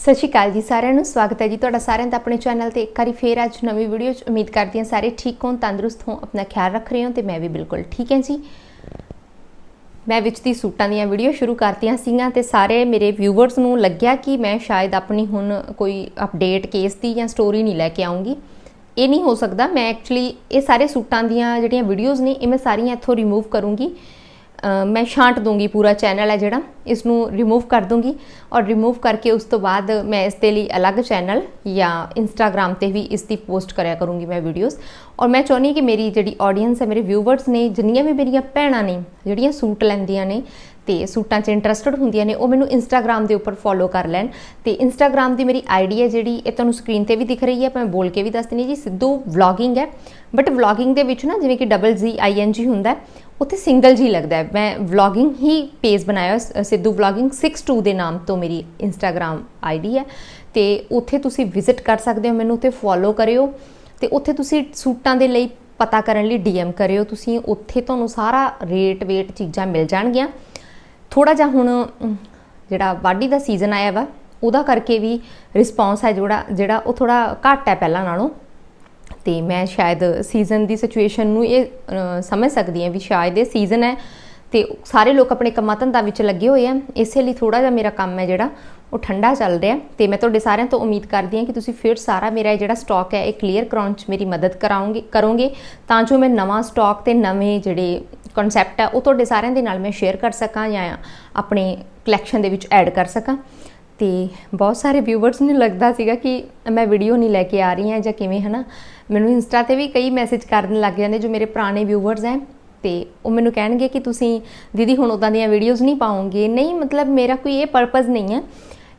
ਸਤਿ ਸ਼੍ਰੀ ਅਕਾਲ ਜੀ ਸਾਰਿਆਂ ਨੂੰ, ਸਵਾਗਤ ਹੈ ਜੀ ਤੁਹਾਡਾ ਸਾਰਿਆਂ ਦਾ ਆਪਣੇ ਚੈਨਲ ਤੇ। ਇੱਕ ਵਾਰੀ ਫੇਰ ਅੱਜ ਨਵੀਂ ਵੀਡੀਓ 'ਚ ਉਮੀਦ ਕਰਦੀ ਹਾਂ ਸਾਰੇ ਠੀਕ ਹੋਣ, ਤੰਦਰੁਸਤ ਹੋਣ, ਆਪਣਾ ਖਿਆਲ ਰੱਖ ਰਹੇ ਹੋ ਤੇ ਮੈਂ ਵੀ ਬਿਲਕੁਲ ਠੀਕ ਹਾਂ ਜੀ। ਮੈਂ ਵਿੱਚ ਦੀ ਸੂਟਾਂ ਦੀਆਂ ਵੀਡੀਓ ਸ਼ੁਰੂ ਕਰਤੀਆਂ ਸੀਗੀਆਂ ਤੇ ਸਾਰੇ ਮੇਰੇ ਵਿਊਵਰਸ ਨੂੰ ਲੱਗਿਆ ਕਿ ਮੈਂ ਸ਼ਾਇਦ ਆਪਣੀ ਹੁਣ ਕੋਈ ਅਪਡੇਟ ਕੇਸ ਦੀ ਜਾਂ ਸਟੋਰੀ ਨਹੀਂ ਲੈ ਕੇ ਆਉਂਗੀ। ਇਹ ਨਹੀਂ ਹੋ ਸਕਦਾ, ਮੈਂ ਐਕਚੁਅਲੀ ਇਹ ਸਾਰੇ ਸੂਟਾਂ ਦੀਆਂ ਜਿਹੜੀਆਂ ਵੀਡੀਓਜ਼ ਨੇ, ਇਹ ਮੈਂ ਸਾਰੀਆਂ ਇੱਥੋਂ ਰਿਮੂਵ ਕਰੂੰਗੀ। ਮੈਂ ਛਾਂਟ ਦੂੰਗੀ ਪੂਰਾ ਚੈਨਲ ਹੈ ਜਿਹੜਾ ਇਸ ਨੂੰ ਰਿਮੂਵ ਕਰ ਦੂੰਗੀ ਔਰ ਰਿਮੂਵ ਕਰਕੇ ਉਸ ਤੋਂ ਬਾਅਦ ਮੈਂ ਇਸ ਦੇ ਲਈ ਅਲੱਗ ਚੈਨਲ ਜਾਂ ਇੰਸਟਾਗ੍ਰam ਤੇ ਵੀ ਇਸ ਦੀ ਪੋਸਟ ਕਰਿਆ ਕਰੂੰਗੀ ਮੈਂ ਵੀਡੀਓਜ਼ ਔਰ ਮੈਂ ਚਾਹੁੰਦੀ ਹਾਂ ਕਿ ਮੇਰੀ ਜਿਹੜੀ ਆਡੀਅנס ਹੈ, ਮੇਰੇ ਵਿਊਵਰਸ ਨੇ, ਜਿੰਨੀਆਂ ਵੀ ਮੇਰੀਆਂ ਭੈਣਾਂ ਨੇ, ਜਿਹੜੀਆਂ ਸੂਟ ਲੈਂਦੀਆਂ ਨੇ ਤੇ ਸੂਟਾਂ 'ਚ ਇੰਟਰਸਟਡ ਹੁੰਦੀਆਂ ਨੇ, ਉਹ ਮੈਨੂੰ ਇੰਸਟਾਗ੍ਰam ਦੇ ਉੱਪਰ ਫੋਲੋ ਕਰ ਲੈਣ। ਤੇ ਇੰਸਟਾਗ੍ਰam ਦੀ ਮੇਰੀ ਆਈਡੀ ਹੈ ਜਿਹੜੀ, ਇਹ ਤੁਹਾਨੂੰ ਸਕਰੀਨ ਤੇ ਵੀ ਦਿਖ ਰਹੀ ਹੈ, ਮੈਂ ਬੋਲ ਕੇ ਵੀ ਦੱਸ ਦਿੰਦੀ ਜੀ, ਸਿੱਧੂ ਵਲੌਗਿੰਗ ਹੈ। ਬਟ ਵਲੌਗਿੰਗ ਦੇ ਵਿੱਚ ਨਾ, ਜਿਵੇਂ ਕਿ ਡਬਲ ਜੀ ਆਈ ਐਨ ਜੀ ਹੁੰਦਾ ਉੱਥੇ ਸਿੰਗਲ ਜੀ ਲੱਗਦਾ ਹੈ। ਮੈਂ ਵਲੌਗਿੰਗ ਹੀ ਪੇਜ ਬਣਾਇਆ ਹੋਇਆ, ਸਿੱਧੂ ਵਲੌਗਿੰਗ 62 ਦੇ ਨਾਮ ਤੋਂ ਮੇਰੀ ਇੰਸਟਾਗ੍ਰam ਆਈਡੀ ਹੈ। ਤੇ ਉੱਥੇ ਤੁਸੀਂ ਵਿਜ਼ਿਟ ਕਰ ਸਕਦੇ ਹੋ ਮੈਨੂੰ ਉੱਥੇ ਫੋਲੋ ਕਰਿਓ। ਤੇ ਉੱਥੇ ਤੁਸੀਂ ਸੂਟਾਂ ਦੇ ਲਈ ਪਤਾ ਕਰਨ ਲਈ ਡੀਐਮ ਕਰਿਓ। ਤੁਸੀਂ ਉੱਥੇ ਤੁਹਾਨੂੰ ਸਾਰਾ ਰੇਟ ਵੇਟ ਚੀਜ਼ਾਂ ਮਿਲ ਜਾਣਗੀਆਂ। ਥੋੜਾ ਜਿਹਾ ਹੁਣ ਜਿਹੜਾ ਵਾਢੀ ਦਾ ਸੀਜ਼ਨ ਆਇਆ ਵਾ ਉਹਦਾ ਕਰਕੇ ਵੀ ਰਿਸਪੌਂਸ ਹੈ ਜਿਹੜਾ ਜਿਹੜਾ ਉਹ ਥੋੜਾ ਘੱਟ ਹੈ ਪਹਿਲਾਂ ਨਾਲੋਂ। ਤੇ ਮੈਂ ਸ਼ਾਇਦ ਸੀਜ਼ਨ ਦੀ ਸਿਚੁਏਸ਼ਨ ਨੂੰ ਇਹ ਸਮਝ ਸਕਦੀ ਹਾਂ ਵੀ ਸ਼ਾਇਦ ਇਹ ਸੀਜ਼ਨ ਹੈ ਤੇ ਸਾਰੇ ਲੋਕ ਆਪਣੇ ਕੰਮਾਂ ਧੰਦਾ ਵਿੱਚ ਲੱਗੇ ਹੋਏ ਆ। ਇਸੇ ਲਈ ਥੋੜਾ ਜਿਹਾ ਮੇਰਾ ਕੰਮ ਹੈ ਜਿਹੜਾ, ਉਹ ਠੰਡਾ ਚੱਲ ਰਿਹਾ। ਤੇ ਮੈਂ ਤੁਹਾਡੇ ਸਾਰਿਆਂ ਤੋਂ ਉਮੀਦ ਕਰਦੀ ਹਾਂ ਕਿ ਤੁਸੀਂ ਫਿਰ ਸਾਰਾ ਮੇਰਾ ਜਿਹੜਾ ਸਟਾਕ ਹੈ, ਇਹ ਕਲੀਅਰ ਕਰਾਉਣ 'ਚ ਮੇਰੀ ਮਦਦ ਕਰਾਉਂਗੇ, ਕਰੋਗੇ। ਤਾਂ ਜੋ ਮੈਂ ਨਵਾਂ ਸਟਾਕ ਤੇ ਨਵੇਂ ਜਿਹੜੇ ਕਨਸੈਪਟ ਹੈ ਉਹ ਤੁਹਾਡੇ ਸਾਰਿਆਂ ਦੇ ਨਾਲ ਮੈਂ ਸ਼ੇਅਰ ਕਰ ਸਕਾਂ ਜਾਂ ਆਪਣੇ ਕਲੈਕਸ਼ਨ ਦੇ ਵਿੱਚ ਐਡ ਕਰ ਸਕਾਂ। ਤੇ ਬਹੁਤ ਸਾਰੇ ਵਿਊਵਰਸ ਨੂੰ ਲੱਗਦਾ ਸੀਗਾ ਕਿ ਮੈਂ ਵੀਡੀਓ ਨਹੀਂ ਲੈ ਕੇ ਆ ਰਹੀ ਹਾਂ ਜਾਂ ਕਿਵੇਂ, ਹਨਾ? ਮੈਨੂੰ ਇੰਸਟਾ ਤੇ ਵੀ ਕਈ ਮੈਸੇਜ ਕਰਨ ਲੱਗ ਜਾਂਦੇ ਜੋ ਮੇਰੇ ਪੁਰਾਣੇ ਵਿਊਵਰਸ ਹੈ ਤੇ ਉਹ ਮੈਨੂੰ ਕਹਿਣਗੇ ਕਿ ਤੁਸੀਂ ਦੀਦੀ ਹੁਣ ਉਦਾਂ ਦੀਆਂ ਵੀਡੀਓਜ਼ ਨਹੀਂ ਪਾਉਂਗੇ ਨਹੀਂ, ਮਤਲਬ ਮੇਰਾ ਕੋਈ ਇਹ ਪਰਪਸ ਨਹੀਂ ਹੈ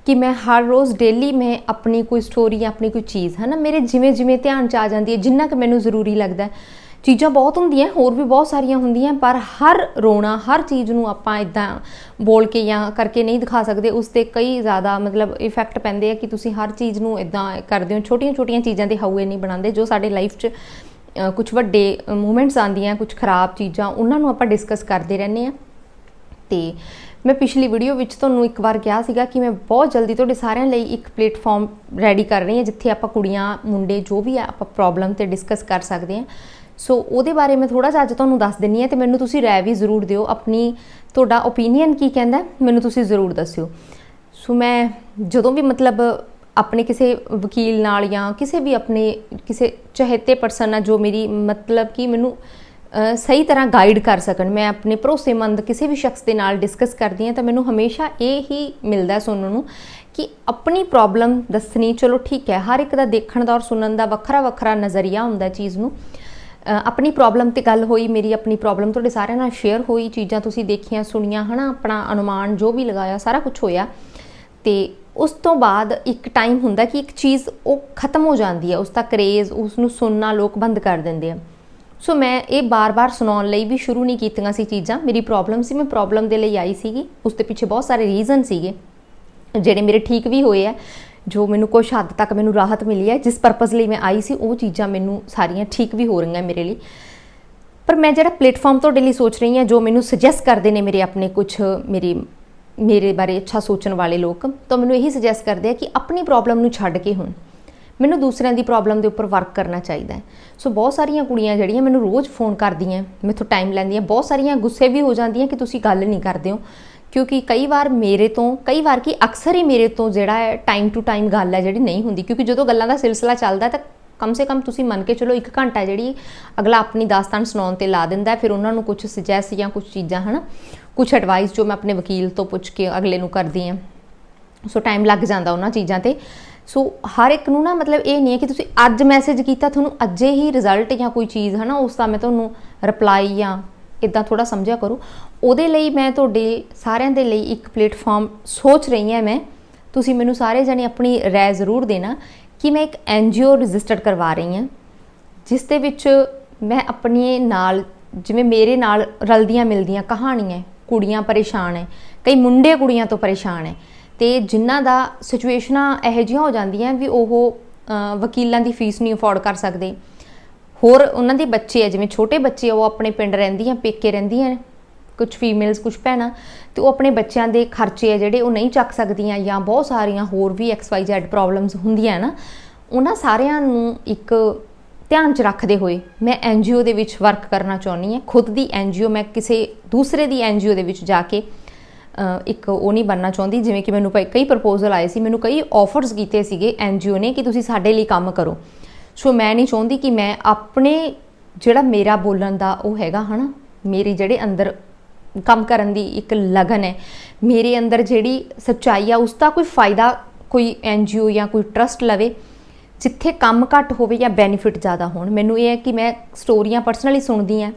ਕਿ ਮੈਂ ਹਰ ਰੋਜ਼ ਡੇਲੀ ਮੈਂ ਆਪਣੀ ਕੋਈ ਸਟੋਰੀ ਆਪਣੀ ਕੋਈ ਚੀਜ਼ ਹੈ ਨਾ ਮੇਰੇ ਜਿਵੇਂ ਜਿਵੇਂ ਧਿਆਨ ਚ ਆ ਜਾਂਦੀ ਹੈ, ਜਿੰਨਾ ਕਿ ਮੈਨੂੰ ਜ਼ਰੂਰੀ ਲੱਗਦਾ ਚੀਜ਼ਾਂ ਬਹੁਤ ਹੁੰਦੀਆਂ, ਹੋਰ ਵੀ ਬਹੁਤ ਸਾਰੀਆਂ ਹੁੰਦੀਆਂ, ਪਰ ਹਰ ਰੋਣਾ, ਹਰ ਚੀਜ਼ ਨੂੰ ਆਪਾਂ ਇਦਾਂ ਬੋਲ ਕੇ ਜਾਂ ਕਰਕੇ ਨਹੀਂ ਦਿਖਾ ਸਕਦੇ, ਉਸ ਤੇ ਕਈ ਜ਼ਿਆਦਾ ਮਤਲਬ ਇਫੈਕਟ ਪੈਂਦੇ ਆ ਕਿ ਤੁਸੀਂ ਹਰ ਚੀਜ਼ ਨੂੰ ਇਦਾਂ ਕਰਦੇ ਹੋ। ਛੋਟੀਆਂ-ਛੋਟੀਆਂ ਚੀਜ਼ਾਂ ਦੇ ਹਾਊਏ ਨਹੀਂ ਬਣਾਉਂਦੇ, ਜੋ ਸਾਡੇ ਲਾਈਫ 'ਚ ਕੁਝ ਵੱਡੇ ਮੂਮੈਂਟਸ ਆਉਂਦੀਆਂ ਕੁਝ ਖਰਾਬ ਚੀਜ਼ਾਂ, ਉਹਨਾਂ ਨੂੰ ਆਪਾਂ ਡਿਸਕਸ ਕਰਦੇ ਰਹਿੰਦੇ ਆ ਤੇ ਮੈਂ ਪਿਛਲੀ ਵੀਡੀਓ ਵਿੱਚ ਤੁਹਾਨੂੰ ਇੱਕ ਵਾਰ ਕਿਹਾ ਸੀਗਾ ਕਿ ਮੈਂ ਬਹੁਤ ਜਲਦੀ ਤੁਹਾਡੇ ਸਾਰਿਆਂ ਲਈ ਇੱਕ ਪਲੇਟਫਾਰਮ ਰੈਡੀ ਕਰ ਰਹੀ ਹਾਂ, ਜਿੱਥੇ ਆਪਾਂ ਕੁੜੀਆਂ, ਮੁੰਡੇ, ਜੋ ਵੀ ਆ ਆਪਾਂ ਪ੍ਰੋਬਲਮ ਤੇ ਡਿਸਕਸ ਕਰ ਸਕਦੇ ਹਾਂ। ਸੋ ਉਹਦੇ ਬਾਰੇ ਮੈਂ ਥੋੜਾ ਜਿਹਾ ਅੱਜ ਤੁਹਾਨੂੰ ਦੱਸ ਦਿੰਨੀ ਆ ਤੇ ਮੈਨੂੰ ਤੁਸੀਂ ਰਾਏ ਵੀ ਜ਼ਰੂਰ ਦਿਓ। ਆਪਣੀ ਤੁਹਾਡਾ ਓਪੀਨੀਅਨ ਕੀ ਕਹਿੰਦਾ ਮੈਨੂੰ ਤੁਸੀਂ ਜ਼ਰੂਰ ਦੱਸਿਓ। ਸੋ ਮੈਂ ਜਦੋਂ ਵੀ ਮਤਲਬ ਆਪਣੇ ਕਿਸੇ ਵਕੀਲ ਨਾਲ ਜਾਂ ਕਿਸੇ ਵੀ ਆਪਣੇ ਕਿਸੇ ਚਹੇਤੇ ਪਰਸਨ ਨਾਲ ਜੋ ਮੇਰੀ ਮਤਲਬ ਕਿ ਮੈਨੂੰ ਸਹੀ ਤਰ੍ਹਾਂ ਗਾਈਡ ਕਰ ਸਕਣ, ਮੈਂ ਆਪਣੇ ਭਰੋਸੇਮੰਦ ਕਿਸੇ ਵੀ ਸ਼ਖਸ ਦੇ ਨਾਲ ਡਿਸਕਸ ਕਰਦੀ ਹਾਂ ਤਾਂ ਮੈਨੂੰ ਹਮੇਸ਼ਾ ਇਹ ਹੀ ਮਿਲਦਾ ਸੁਣਨ ਨੂੰ ਕਿ ਆਪਣੀ ਪ੍ਰੋਬਲਮ ਦੱਸਣੀ ਚਲੋ ਠੀਕ ਹੈ, ਹਰ ਇੱਕ ਦਾ ਦੇਖਣ ਦਾ ਔਰ ਸੁਣਨ ਦਾ ਵੱਖਰਾ ਵੱਖਰਾ ਨਜ਼ਰੀਆ ਹੁੰਦਾ ਚੀਜ਼ ਨੂੰ। ਆਪਣੀ ਪ੍ਰੋਬਲਮ ਤੇ ਗੱਲ ਹੋਈ, ਮੇਰੀ ਆਪਣੀ ਪ੍ਰੋਬਲਮ ਤੁਹਾਡੇ ਸਾਰਿਆਂ ਨਾਲ ਸ਼ੇਅਰ ਹੋਈ, ਚੀਜ਼ਾਂ ਤੁਸੀਂ ਦੇਖੀਆਂ, ਸੁਣੀਆਂ, ਹਨਾ, ਆਪਣਾ ਅਨੁਮਾਨ ਜੋ ਵੀ ਲਗਾਇਆ, ਸਾਰਾ ਕੁਝ ਹੋਇਆ। ਤੇ ਉਸ ਤੋਂ ਬਾਅਦ ਇੱਕ ਟਾਈਮ ਹੁੰਦਾ ਕਿ ਇੱਕ ਚੀਜ਼ ਉਹ ਖਤਮ ਹੋ ਜਾਂਦੀ ਹੈ, ਉਸ ਦਾ ਕਰੇਜ਼ ਉਸ ਨੂੰ ਸੁਣਨਾ ਲੋਕ ਬੰਦ ਕਰ ਦਿੰਦੇ ਆ। ਸੋ ਮੈਂ ਇਹ ਬਾਰ-ਬਾਰ ਸੁਣਾਉਣ ਲਈ ਵੀ ਸ਼ੁਰੂ ਨਹੀਂ ਕੀਤੀਆਂ ਸੀ ਚੀਜ਼ਾਂ। ਮੇਰੀ ਪ੍ਰੋਬਲਮ ਸੀ, ਮੈਂ ਪ੍ਰੋਬਲਮ ਦੇ ਲਈ ਆਈ ਸੀਗੀ। ਉਸ ਦੇ ਪਿੱਛੇ ਬਹੁਤ ਸਾਰੇ ਰੀਜ਼ਨ ਸੀਗੇ, ਜਿਹੜੇ ਮੇਰੇ ਠੀਕ ਵੀ ਹੋਏ ਆ। ਜੋ ਮੈਨੂੰ ਕੁਝ ਹੱਦ ਤੱਕ ਮੈਨੂੰ ਰਾਹਤ ਮਿਲੀ ਹੈ, ਜਿਸ ਪਰਪਸ ਲਈ ਮੈਂ ਆਈ ਸੀ, ਉਹ ਚੀਜ਼ਾਂ ਮੈਨੂੰ ਸਾਰੀਆਂ ਠੀਕ ਵੀ ਹੋ ਰਹੀਆਂ ਮੇਰੇ ਲਈ। ਪਰ ਮੈਂ ਜਿਹੜਾ ਪਲੇਟਫਾਰਮ ਤੁਹਾਡੇ ਲਈ ਸੋਚ ਰਹੀ ਹਾਂ, ਜੋ ਮੈਨੂੰ ਸੁਜੈਸਟ ਕਰਦੇ ਨੇ ਮੇਰੇ ਆਪਣੇ ਕੁਝ ਮੇਰੇ ਮੇਰੇ ਬਾਰੇ ਅੱਛਾ ਸੋਚਣ ਵਾਲੇ ਲੋਕ, ਤਾਂ ਮੈਨੂੰ ਇਹੀ ਸੁਜੈਸਟ ਕਰਦੇ ਆ ਕਿ ਆਪਣੀ ਪ੍ਰੋਬਲਮ ਨੂੰ ਛੱਡ ਕੇ ਹੁਣ ਮੈਨੂੰ ਦੂਸਰਿਆਂ ਦੀ ਪ੍ਰੋਬਲਮ ਦੇ ਉੱਪਰ ਵਰਕ ਕਰਨਾ ਚਾਹੀਦਾ ਹੈ। ਸੋ ਬਹੁਤ ਸਾਰੀਆਂ ਕੁੜੀਆਂ ਜਿਹੜੀਆਂ ਮੈਨੂੰ ਰੋਜ਼ ਫੋਨ ਕਰਦੀਆਂ, ਮੈਥੋਂ ਟਾਈਮ ਲੈਂਦੀਆਂ, ਬਹੁਤ ਸਾਰੀਆਂ ਗੁੱਸੇ ਵੀ ਹੋ ਜਾਂਦੀਆਂ ਕਿ ਤੁਸੀਂ ਗੱਲ ਨਹੀਂ ਕਰਦੇ ਹੋ। ਕਿਉਂਕਿ ਕਈ ਵਾਰ ਮੇਰੇ ਤੋਂ, ਕਈ ਵਾਰ ਕੀ ਅਕਸਰ ਹੀ ਮੇਰੇ ਤੋਂ ਜਿਹੜਾ ਹੈ ਟਾਈਮ ਟੂ ਟਾਈਮ ਗੱਲ ਹੈ ਜਿਹੜੀ ਨਹੀਂ ਹੁੰਦੀ। ਕਿਉਂਕਿ ਜਦੋਂ ਗੱਲਾਂ ਦਾ ਸਿਲਸਿਲਾ ਚੱਲਦਾ ਤਾਂ ਕਮ ਸੇ ਕਮ ਤੁਸੀਂ ਮੰਨ ਕੇ ਚਲੋ ਇੱਕ ਘੰਟਾ ਜਿਹੜੀ ਅਗਲਾ ਆਪਣੀ ਦਾਸਤਾਨ ਸੁਣਾਉਣ ਤੇ ਲਾ ਦਿੰਦਾ ਫਿਰ ਉਹਨਾਂ ਨੂੰ ਕੁਝ ਸੁਜੈਸਟ ਜਾਂ ਕੁਝ ਚੀਜ਼ਾਂ, ਹਨਾ? ਕੁਝ ਐਡਵਾਈਸ ਜੋ ਮੈਂ ਆਪਣੇ ਵਕੀਲ ਤੋਂ ਪੁੱਛ ਕੇ ਅਗਲੇ ਨੂੰ ਕਰਦੀ ਹਾਂ। ਸੋ ਟਾਈਮ ਲੱਗ ਜਾਂਦਾ ਉਹਨਾਂ ਚੀਜ਼ਾਂ ਤੇ। ਸੋ ਹਰ ਇੱਕ ਨੂੰ ਨਾ ਮਤਲਬ ਇਹ ਨਹੀਂ ਹੈ ਕਿ ਤੁਸੀਂ ਅੱਜ ਮੈਸੇਜ ਕੀਤਾ, ਤੁਹਾਨੂੰ ਅੱਜੇ ਹੀ ਰਿਜ਼ਲਟ ਜਾਂ ਕੋਈ ਚੀਜ਼ ਹੈ ਨਾ ਉਸ ਦਾ ਮੈਂ ਤੁਹਾਨੂੰ ਰਿਪਲਾਈ ਜਾਂ ਇਦਾਂ ਥੋੜਾ ਸਮਝਿਆ ਕਰੋ। ਉਹਦੇ ਲਈ ਮੈਂ ਤੁਹਾਡੇ ਸਾਰਿਆਂ ਦੇ ਲਈ ਇੱਕ ਪਲੇਟਫਾਰਮ ਸੋਚ ਰਹੀ ਹਾਂ ਮੈਂ। ਤੁਸੀਂ ਮੈਨੂੰ ਸਾਰੇ ਜਣੇ ਆਪਣੀ ਰਾਏ ਜ਼ਰੂਰ ਦੇਣਾ ਕਿ ਮੈਂ ਇੱਕ ਐਨਜੀਓ ਰਜਿਸਟਰਡ ਕਰਵਾ ਰਹੀ ਹਾਂ, ਜਿਸ ਦੇ ਵਿੱਚ ਮੈਂ ਆਪਣੇ ਨਾਲ, ਜਿਵੇਂ ਮੇਰੇ ਨਾਲ ਰਲਦੀਆਂ ਮਿਲਦੀਆਂ ਕਹਾਣੀਆਂ ਕੁੜੀਆਂ ਪਰੇਸ਼ਾਨ ਹੈ, ਕਈ ਮੁੰਡੇ ਕੁੜੀਆਂ ਤੋਂ ਪਰੇਸ਼ਾਨ ਹੈ, ਤੇ ਜਿਨ੍ਹਾਂ ਦਾ ਸਿਚੁਏਸ਼ਨਾਂ ਇਹੋ ਜਿਹੀਆਂ ਹੋ ਜਾਂਦੀਆਂ ਵੀ ਉਹ ਵਕੀਲਾਂ ਦੀ ਫੀਸ ਨਹੀਂ ਅਫੋਰਡ ਕਰ ਸਕਦੇ। ਹੋਰ ਉਹਨਾਂ ਦੇ ਬੱਚੇ ਆ, ਜਿਵੇਂ ਛੋਟੇ ਬੱਚੇ ਆ, ਉਹ ਆਪਣੇ ਪਿੰਡ ਰਹਿੰਦੀਆਂ ਪੇਕੇ ਰਹਿੰਦੀਆਂ ਕੁਝ ਫੀਮੇਲਸ ਕੁਝ ਭੈਣਾਂ, ਤੇ ਉਹ ਆਪਣੇ ਬੱਚਿਆਂ ਦੇ ਖਰਚੇ ਆ ਜਿਹੜੇ ਉਹ ਨਹੀਂ ਚੱਕ ਸਕਦੀਆਂ ਜਾਂ ਬਹੁਤ ਸਾਰੀਆਂ ਹੋਰ ਵੀ ਐਕਸ ਵਾਈ XYZ ਪ੍ਰੋਬਲਮਸ ਹੁੰਦੀਆਂ ਨਾ, ਉਹਨਾਂ ਸਾਰਿਆਂ ਨੂੰ ਇੱਕ ਧਿਆਨ 'ਚ ਰੱਖਦੇ ਹੋਏ ਮੈਂ ਐਨਜੀਓ ਦੇ ਵਿੱਚ ਵਰਕ ਕਰਨਾ ਚਾਹੁੰਦੀ ਹਾਂ। ਖੁਦ ਦੀ ਐਨਜੀਓ ਮੈਂ ਕਿਸੇ ਦੂਸਰੇ ਦੀ ਐਨਜੀਓ ਦੇ ਵਿੱਚ ਜਾ ਕੇ ਇੱਕ ਉਹ ਨਹੀਂ ਬਣਨਾ ਚਾਹੁੰਦੀ, ਜਿਵੇਂ ਕਿ ਮੈਨੂੰ ਪ- ਕਈ ਪ੍ਰਪੋਜ਼ਲ ਆਏ ਸੀ, ਮੈਨੂੰ ਕਈ ਆਫਰਸ ਕੀਤੇ ਸੀਗੇ ਐਨਜੀਓ ਨੇ ਕਿ ਤੁਸੀਂ ਸਾਡੇ ਲਈ ਕੰਮ ਕਰੋ। ਸੋ ਮੈਂ ਨਹੀਂ ਚਾਹੁੰਦੀ ਕਿ ਮੈਂ ਆਪਣੇ ਜਿਹੜਾ ਮੇਰਾ ਬੋਲਣ ਦਾ ਉਹ ਹੈਗਾ, ਹਨਾ? ਮੇਰੇ ਜਿਹੜੇ ਅੰਦਰ ਕੰਮ ਕਰਨ ਦੀ ਇੱਕ ਲਗਨ ਹੈ, ਮੇਰੇ ਅੰਦਰ ਜਿਹੜੀ ਸੱਚਾਈ ਆ, ਉਸ ਦਾ ਕੋਈ ਫਾਇਦਾ ਕੋਈ ਐਨਜੀਓ ਜਾਂ ਕੋਈ ਟਰਸਟ ਲਵੇ, ਜਿੱਥੇ ਕੰਮ ਘੱਟ ਹੋਵੇ ਜਾਂ ਬੈਨੀਫਿਟ ਜ਼ਿਆਦਾ ਹੋਣ। ਮੈਨੂੰ ਇਹ ਹੈ ਕਿ ਮੈਂ ਸਟੋਰੀਆਂ ਪਰਸਨਲੀ ਸੁਣਦੀ ਆ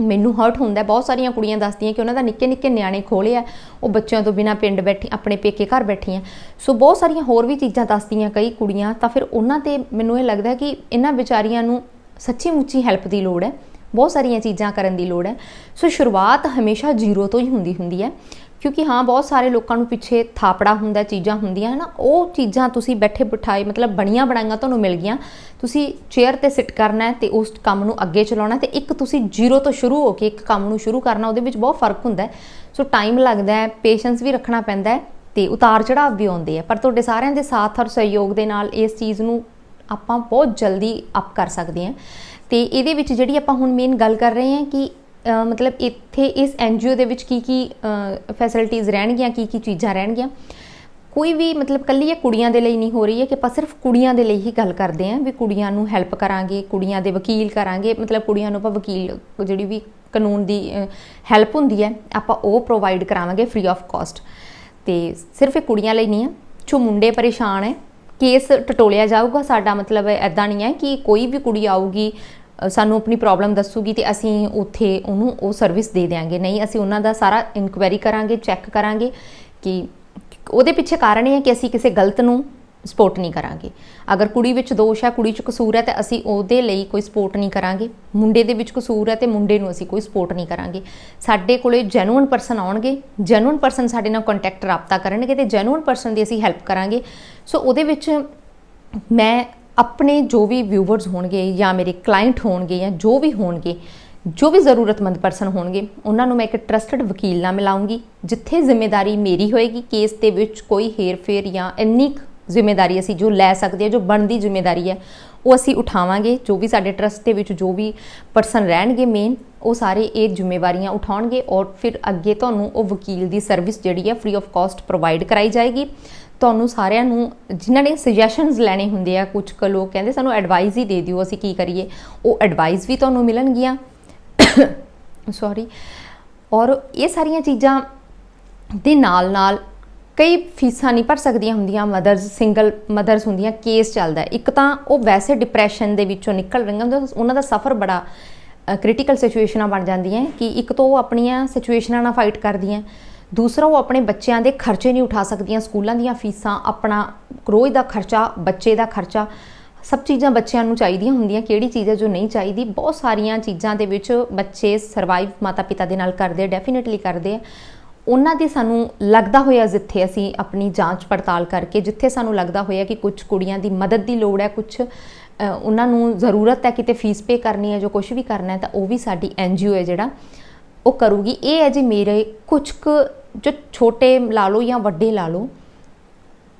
ਮੈਨੂੰ ਹਰਟ ਹੁੰਦਾ ਬਹੁਤ ਸਾਰੀਆਂ ਕੁੜੀਆਂ ਦੱਸਦੀਆਂ ਕਿ ਉਹਨਾਂ ਦਾ ਨਿੱਕੇ ਨਿੱਕੇ ਨਿਆਣੇ ਖੋਲੇ ਆ। ਉਹ ਬੱਚਿਆਂ ਤੋਂ ਬਿਨਾ ਪਿੰਡ ਬੈਠੀ, ਆਪਣੇ ਪੇਕੇ ਘਰ ਬੈਠੀਆਂ। ਸੋ ਬਹੁਤ ਸਾਰੀਆਂ ਹੋਰ ਵੀ ਚੀਜ਼ਾਂ ਦੱਸਦੀਆਂ ਕਈ ਕੁੜੀਆਂ। ਤਾਂ ਫਿਰ ਉਹਨਾਂ ਤੇ ਮੈਨੂੰ ਇਹ ਲੱਗਦਾ ਕਿ ਇਹਨਾਂ ਵਿਚਾਰੀਆਂ ਨੂੰ ਸੱਚੀ ਮੁੱਚੀ ਹੈਲਪ ਦੀ ਲੋੜ ਹੈ। ਬਹੁਤ ਸਾਰੀਆਂ ਚੀਜ਼ਾਂ ਕਰਨ ਦੀ ਲੋੜ ਹੈ। ਸੋ ਸ਼ੁਰੂਆਤ ਹਮੇਸ਼ਾ ਜ਼ੀਰੋ ਤੋਂ ਹੀ ਹੁੰਦੀ ਹੁੰਦੀ ਹੈ। ਕਿਉਂਕਿ ਹਾਂ, ਬਹੁਤ ਸਾਰੇ ਲੋਕਾਂ ਨੂੰ ਪਿੱਛੇ ਥਾਪੜਾ ਹੁੰਦਾ, ਚੀਜ਼ਾਂ ਹੁੰਦੀਆਂ ਹੈ ਨਾ ਉਹ ਚੀਜ਼ਾਂ ਤੁਸੀਂ ਬੈਠੇ ਬਿਠਾਏ, ਮਤਲਬ ਬਣੀਆਂ ਬਣਾਈਆਂ ਤੁਹਾਨੂੰ ਮਿਲ ਗਈਆਂ। ਤੁਸੀਂ ਚੇਅਰ ਤੇ ਸਿੱਟ ਕਰਨਾ ਹੈ ਤੇ ਉਸ ਕੰਮ ਨੂੰ ਅੱਗੇ ਚਲਾਉਣਾ ਤੇ ਇੱਕ ਤੁਸੀਂ ਜ਼ੀਰੋ ਤੋਂ ਸ਼ੁਰੂ ਹੋ ਕੇ ਇੱਕ ਕੰਮ ਨੂੰ ਸ਼ੁਰੂ ਕਰਨਾ, ਉਹਦੇ ਵਿੱਚ ਬਹੁਤ ਫ਼ਰਕ ਹੁੰਦਾ ਸੋ ਟਾਈਮ ਲੱਗਦਾ ਹੈ ਪੇਸ਼ੈਂਸ ਵੀ ਰੱਖਣਾ ਪੈਂਦਾ ਹੈ ਤੇ ਉਤਾਰ ਚੜਾਵ ਵੀ ਆਉਂਦੇ ਆ। ਪਰ ਤੁਹਾਡੇ ਸਾਰਿਆਂ ਦੇ ਸਾਥ ਔਰ ਸਹਿਯੋਗ ਦੇ ਨਾਲ ਇਸ ਚੀਜ਼ ਨੂੰ ਆਪਾਂ ਬਹੁਤ ਜਲਦੀ ਅਪ ਕਰ ਸਕਦੇ ਹਾਂ। ਤੇ ਇਹਦੇ ਵਿੱਚ ਜਿਹੜੀ ਆਪਾਂ ਹੁਣ ਮੇਨ ਗੱਲ ਕਰ ਰਹੇ ਹਾਂ ਕਿ ਮਤਲਬ ਇੱਥੇ ਇਸ ਐਨਜੀਓ ਦੇ ਵਿੱਚ ਕੀ ਕੀ ਫੈਸਿਲਿਟੀਆਂ ਰਹਿਣਗੀਆਂ, ਕੀ ਕੀ ਚੀਜ਼ਾਂ ਰਹਿਣਗੀਆਂ। ਕੋਈ ਵੀ ਮਤਲਬ ਕੱਲੀ ਇਹ ਕੁੜੀਆਂ ਦੇ ਲਈ ਨਹੀਂ ਹੋ ਰਹੀ ਹੈ ਕਿ ਆਪਾਂ ਸਿਰਫ ਕੁੜੀਆਂ ਦੇ ਲਈ ਹੀ ਗੱਲ ਕਰਦੇ ਆਂ ਵੀ ਕੁੜੀਆਂ ਨੂੰ ਹੈਲਪ ਕਰਾਂਗੇ, ਕੁੜੀਆਂ ਦੇ ਵਕੀਲ ਕਰਾਂਗੇ। ਮਤਲਬ ਕੁੜੀਆਂ ਨੂੰ ਆਪਾਂ ਵਕੀਲ, ਜਿਹੜੀ ਵੀ ਕਾਨੂੰਨ ਦੀ ਹੈਲਪ ਹੁੰਦੀ ਹੈ, ਆਪਾਂ ਉਹ ਪ੍ਰੋਵਾਈਡ ਕਰਾਵਾਂਗੇ ਫ੍ਰੀ ਆਫ ਕਾਸਟ ਤੇ ਸਿਰਫ ਇਹ ਕੁੜੀਆਂ ਲਈ ਨਹੀਂ ਹੈ। ਜੋ ਮੁੰਡੇ ਪਰੇਸ਼ਾਨ ਹੈ ਕੇਸ ਟਟੋਲਿਆ ਜਾਊਗਾ। ਸਾਡਾ ਮਤਲਬ ਐਦਾਂ ਨਹੀਂ ਹੈ ਕਿ ਕੋਈ ਵੀ ਕੁੜੀ ਆਊਗੀ ਸਾਨੂੰ ਆਪਣੀ ਪ੍ਰੋਬਲਮ ਦੱਸੂਗੀ ਤੇ ਅਸੀਂ ਉੱਥੇ ਉਹਨੂੰ ਉਹ ਸਰਵਿਸ ਦੇ ਦੇਾਂਗੇ ਨਹੀਂ, ਅਸੀਂ ਉਹਨਾਂ ਦਾ ਸਾਰਾ ਇਨਕੁਆਇਰੀ ਕਰਾਂਗੇ ਚੈੱਕ ਕਰਾਂਗੇ ਕਿ ਉਹਦੇ ਪਿੱਛੇ ਕਾਰਨ ਇਹ ਹੈ ਕਿ ਅਸੀਂ ਕਿਸੇ ਗਲਤ ਨੂੰ ਸਪੋਰਟ ਨਹੀਂ ਕਰਾਂਗੇ। ਅਗਰ ਕੁੜੀ ਵਿੱਚ ਦੋਸ਼ ਹੈ, ਕੁੜੀ 'ਚ ਕਸੂਰ ਹੈ ਤਾਂ ਅਸੀਂ ਉਹਦੇ ਲਈ ਕੋਈ ਸਪੋਰਟ ਨਹੀਂ ਕਰਾਂਗੇ। ਮੁੰਡੇ ਦੇ ਵਿੱਚ ਕਸੂਰ ਹੈ ਤੇ ਮੁੰਡੇ ਨੂੰ ਅਸੀਂ ਕੋਈ ਸਪੋਰਟ ਨਹੀਂ ਕਰਾਂਗੇ। ਸਾਡੇ ਕੋਲੇ ਜੈਨੂਇਨ ਪਰਸਨ ਆਉਣਗੇ ਜੈਨੂਇਨ ਪਰਸਨ ਸਾਡੇ ਨਾਲ ਕੰਟੈਕਟ ਰਾਬਤਾ ਕਰਨਗੇ ਤੇ ਜੈਨੂਇਨ ਪਰਸਨ ਦੀ ਅਸੀਂ ਹੈਲਪ ਕਰਾਂਗੇ। ਸੋ ਉਹਦੇ ਵਿੱਚ ਮੈਂ ਆਪਣੇ ਜੋ ਵੀ ਵਿਊਵਰਸ ਹੋਣਗੇ ਜਾਂ ਮੇਰੇ ਕਲਾਇੰਟ ਹੋਣਗੇ ਜਾਂ ਜੋ ਵੀ ਹੋਣਗੇ, ਜੋ ਵੀ ਜ਼ਰੂਰਤਮੰਦ ਪਰਸਨ ਹੋਣਗੇ, ਉਹਨਾਂ ਨੂੰ ਮੈਂ ਇੱਕ ਟਰਸਟਡ ਵਕੀਲ ਨਾਲ ਮਿਲਾਉਂਗੀ, ਜਿੱਥੇ ਜ਼ਿੰਮੇਵਾਰੀ ਮੇਰੀ ਹੋਏਗੀ ਕੇਸ ਦੇ ਵਿੱਚ ਕੋਈ ਹੇਰਫੇਰ ਜਾਂ ਇੰਨੀ ਕੁ ਜ਼ਿੰਮੇਵਾਰੀ ਅਸੀਂ ਜੋ ਲੈ ਸਕਦੇ ਹਾਂ ਜੋ ਬਣਦੀ ਜ਼ਿੰਮੇਵਾਰੀ ਹੈ, ਉਹ ਅਸੀਂ ਉਠਾਵਾਂਗੇ, ਜੋ ਵੀ ਸਾਡੇ ਟਰਸਟ ਦੇ ਵਿੱਚ ਜੋ ਵੀ ਪਰਸਨ ਰਹਿਣਗੇ ਮੇਨ ਉਹ ਸਾਰੇ ਇਹ ਜ਼ਿੰਮੇਵਾਰੀਆਂ ਉਠਾਉਣਗੇ ਔਰ ਫਿਰ ਅੱਗੇ ਤੁਹਾਨੂੰ ਉਹ ਵਕੀਲ ਦੀ ਸਰਵਿਸ ਜਿਹੜੀ ਹੈ ਫ੍ਰੀ ਆਫ ਕਾਸਟ ਪ੍ਰੋਵਾਈਡ ਕਰਾਈ ਜਾਏਗੀ। ਤੁਹਾਨੂੰ ਸਾਰਿਆਂ ਨੂੰ ਜਿਨ੍ਹਾਂ ਨੇ ਸੁਜੈਸ਼ਨਸ ਲੈਣੇ ਹੁੰਦੇ ਆ ਕੁਝ ਕੁ ਲੋਕ ਕਹਿੰਦੇ ਸਾਨੂੰ ਐਡਵਾਈਸ ਹੀ ਦੇ ਦਿਓ, ਅਸੀਂ ਕੀ ਕਰੀਏ? ਉਹ ਐਡਵਾਈਸ ਵੀ ਤੁਹਾਨੂੰ ਮਿਲਣਗੀਆਂ। ਸੌਰੀ ਔਰ ਇਹ ਸਾਰੀਆਂ ਚੀਜ਼ਾਂ ਦੇ ਨਾਲ ਨਾਲ ਕਈ ਫੀਸਾਂ ਨਹੀਂ ਭਰ ਸਕਦੀਆਂ ਹੁੰਦੀਆਂ ਮਦਰਸ ਸਿੰਗਲ ਮਦਰਸ ਹੁੰਦੀਆਂ ਕੇਸ ਚੱਲਦਾ ਇੱਕ ਤਾਂ ਉਹ ਵੈਸੇ ਡਿਪਰੈਸ਼ਨ ਦੇ ਵਿੱਚੋਂ ਨਿਕਲ ਰਹੀਆਂ ਹੁੰਦੀਆਂ ਉਹਨਾਂ ਦਾ ਸਫਰ ਬੜਾ ਕ੍ਰਿਟੀਕਲ ਸਿਚੁਏਸ਼ਨਾਂ ਬਣ ਜਾਂਦੀਆਂ ਕਿ ਇੱਕ ਤਾਂ ਉਹ ਆਪਣੀਆਂ ਸਿਚੁਏਸ਼ਨਾਂ ਨਾਲ ਫਾਈਟ ਕਰਦੀਆਂ ਦੂਸਰਾ, ਉਹ ਆਪਣੇ ਬੱਚਿਆਂ ਦੇ ਖਰਚੇ ਨਹੀਂ ਉਠਾ ਸਕਦੀਆਂ। ਸਕੂਲਾਂ ਦੀਆਂ ਫੀਸਾਂ, ਆਪਣਾ ਰੋਜ਼ ਦਾ ਖਰਚਾ, ਬੱਚੇ ਦਾ ਖਰਚਾ, ਸਭ ਚੀਜ਼ਾਂ ਬੱਚਿਆਂ ਨੂੰ ਚਾਹੀਦੀਆਂ ਹੁੰਦੀਆਂ। ਕਿਹੜੀ ਚੀਜ਼ ਹੈ ਜੋ ਨਹੀਂ ਚਾਹੀਦੀ? ਬਹੁਤ ਸਾਰੀਆਂ ਚੀਜ਼ਾਂ ਦੇ ਵਿੱਚ ਬੱਚੇ ਸਰਵਾਈਵ ਮਾਤਾ ਪਿਤਾ ਦੇ ਨਾਲ ਕਰਦੇ ਡੈਫੀਨਿਟਲੀ ਕਰਦੇ ਆ। ਉਹਨਾਂ ਦੀ ਸਾਨੂੰ ਲੱਗਦਾ ਹੋਇਆ ਜਿੱਥੇ ਅਸੀਂ ਆਪਣੀ ਜਾਂਚ ਪੜਤਾਲ ਕਰਕੇ, ਜਿੱਥੇ ਸਾਨੂੰ ਲੱਗਦਾ ਹੋਇਆ ਕਿ ਕੁਝ ਕੁੜੀਆਂ ਦੀ ਮਦਦ ਦੀ ਲੋੜ ਹੈ ਕੁਝ ਉਹਨਾਂ ਨੂੰ ਜ਼ਰੂਰਤ ਹੈ ਕਿਤੇ ਫੀਸ ਪੇ ਕਰਨੀ ਹੈ ਜੋ ਕੁਝ ਵੀ ਕਰਨਾ ਹੈ, ਤਾਂ ਉਹ ਵੀ ਸਾਡੀ ਐਨਜੀਓ ਹੈ ਜਿਹੜਾ। ਉਹ ਕਰੂਗੀ। ਇਹ ਹੈ ਜੀ ਮੇਰੇ ਕੁਝ ਕੁ ਜੋ ਛੋਟੇ ਲਾ ਲਓ ਜਾਂ ਵੱਡੇ ਲਾ ਲਓ,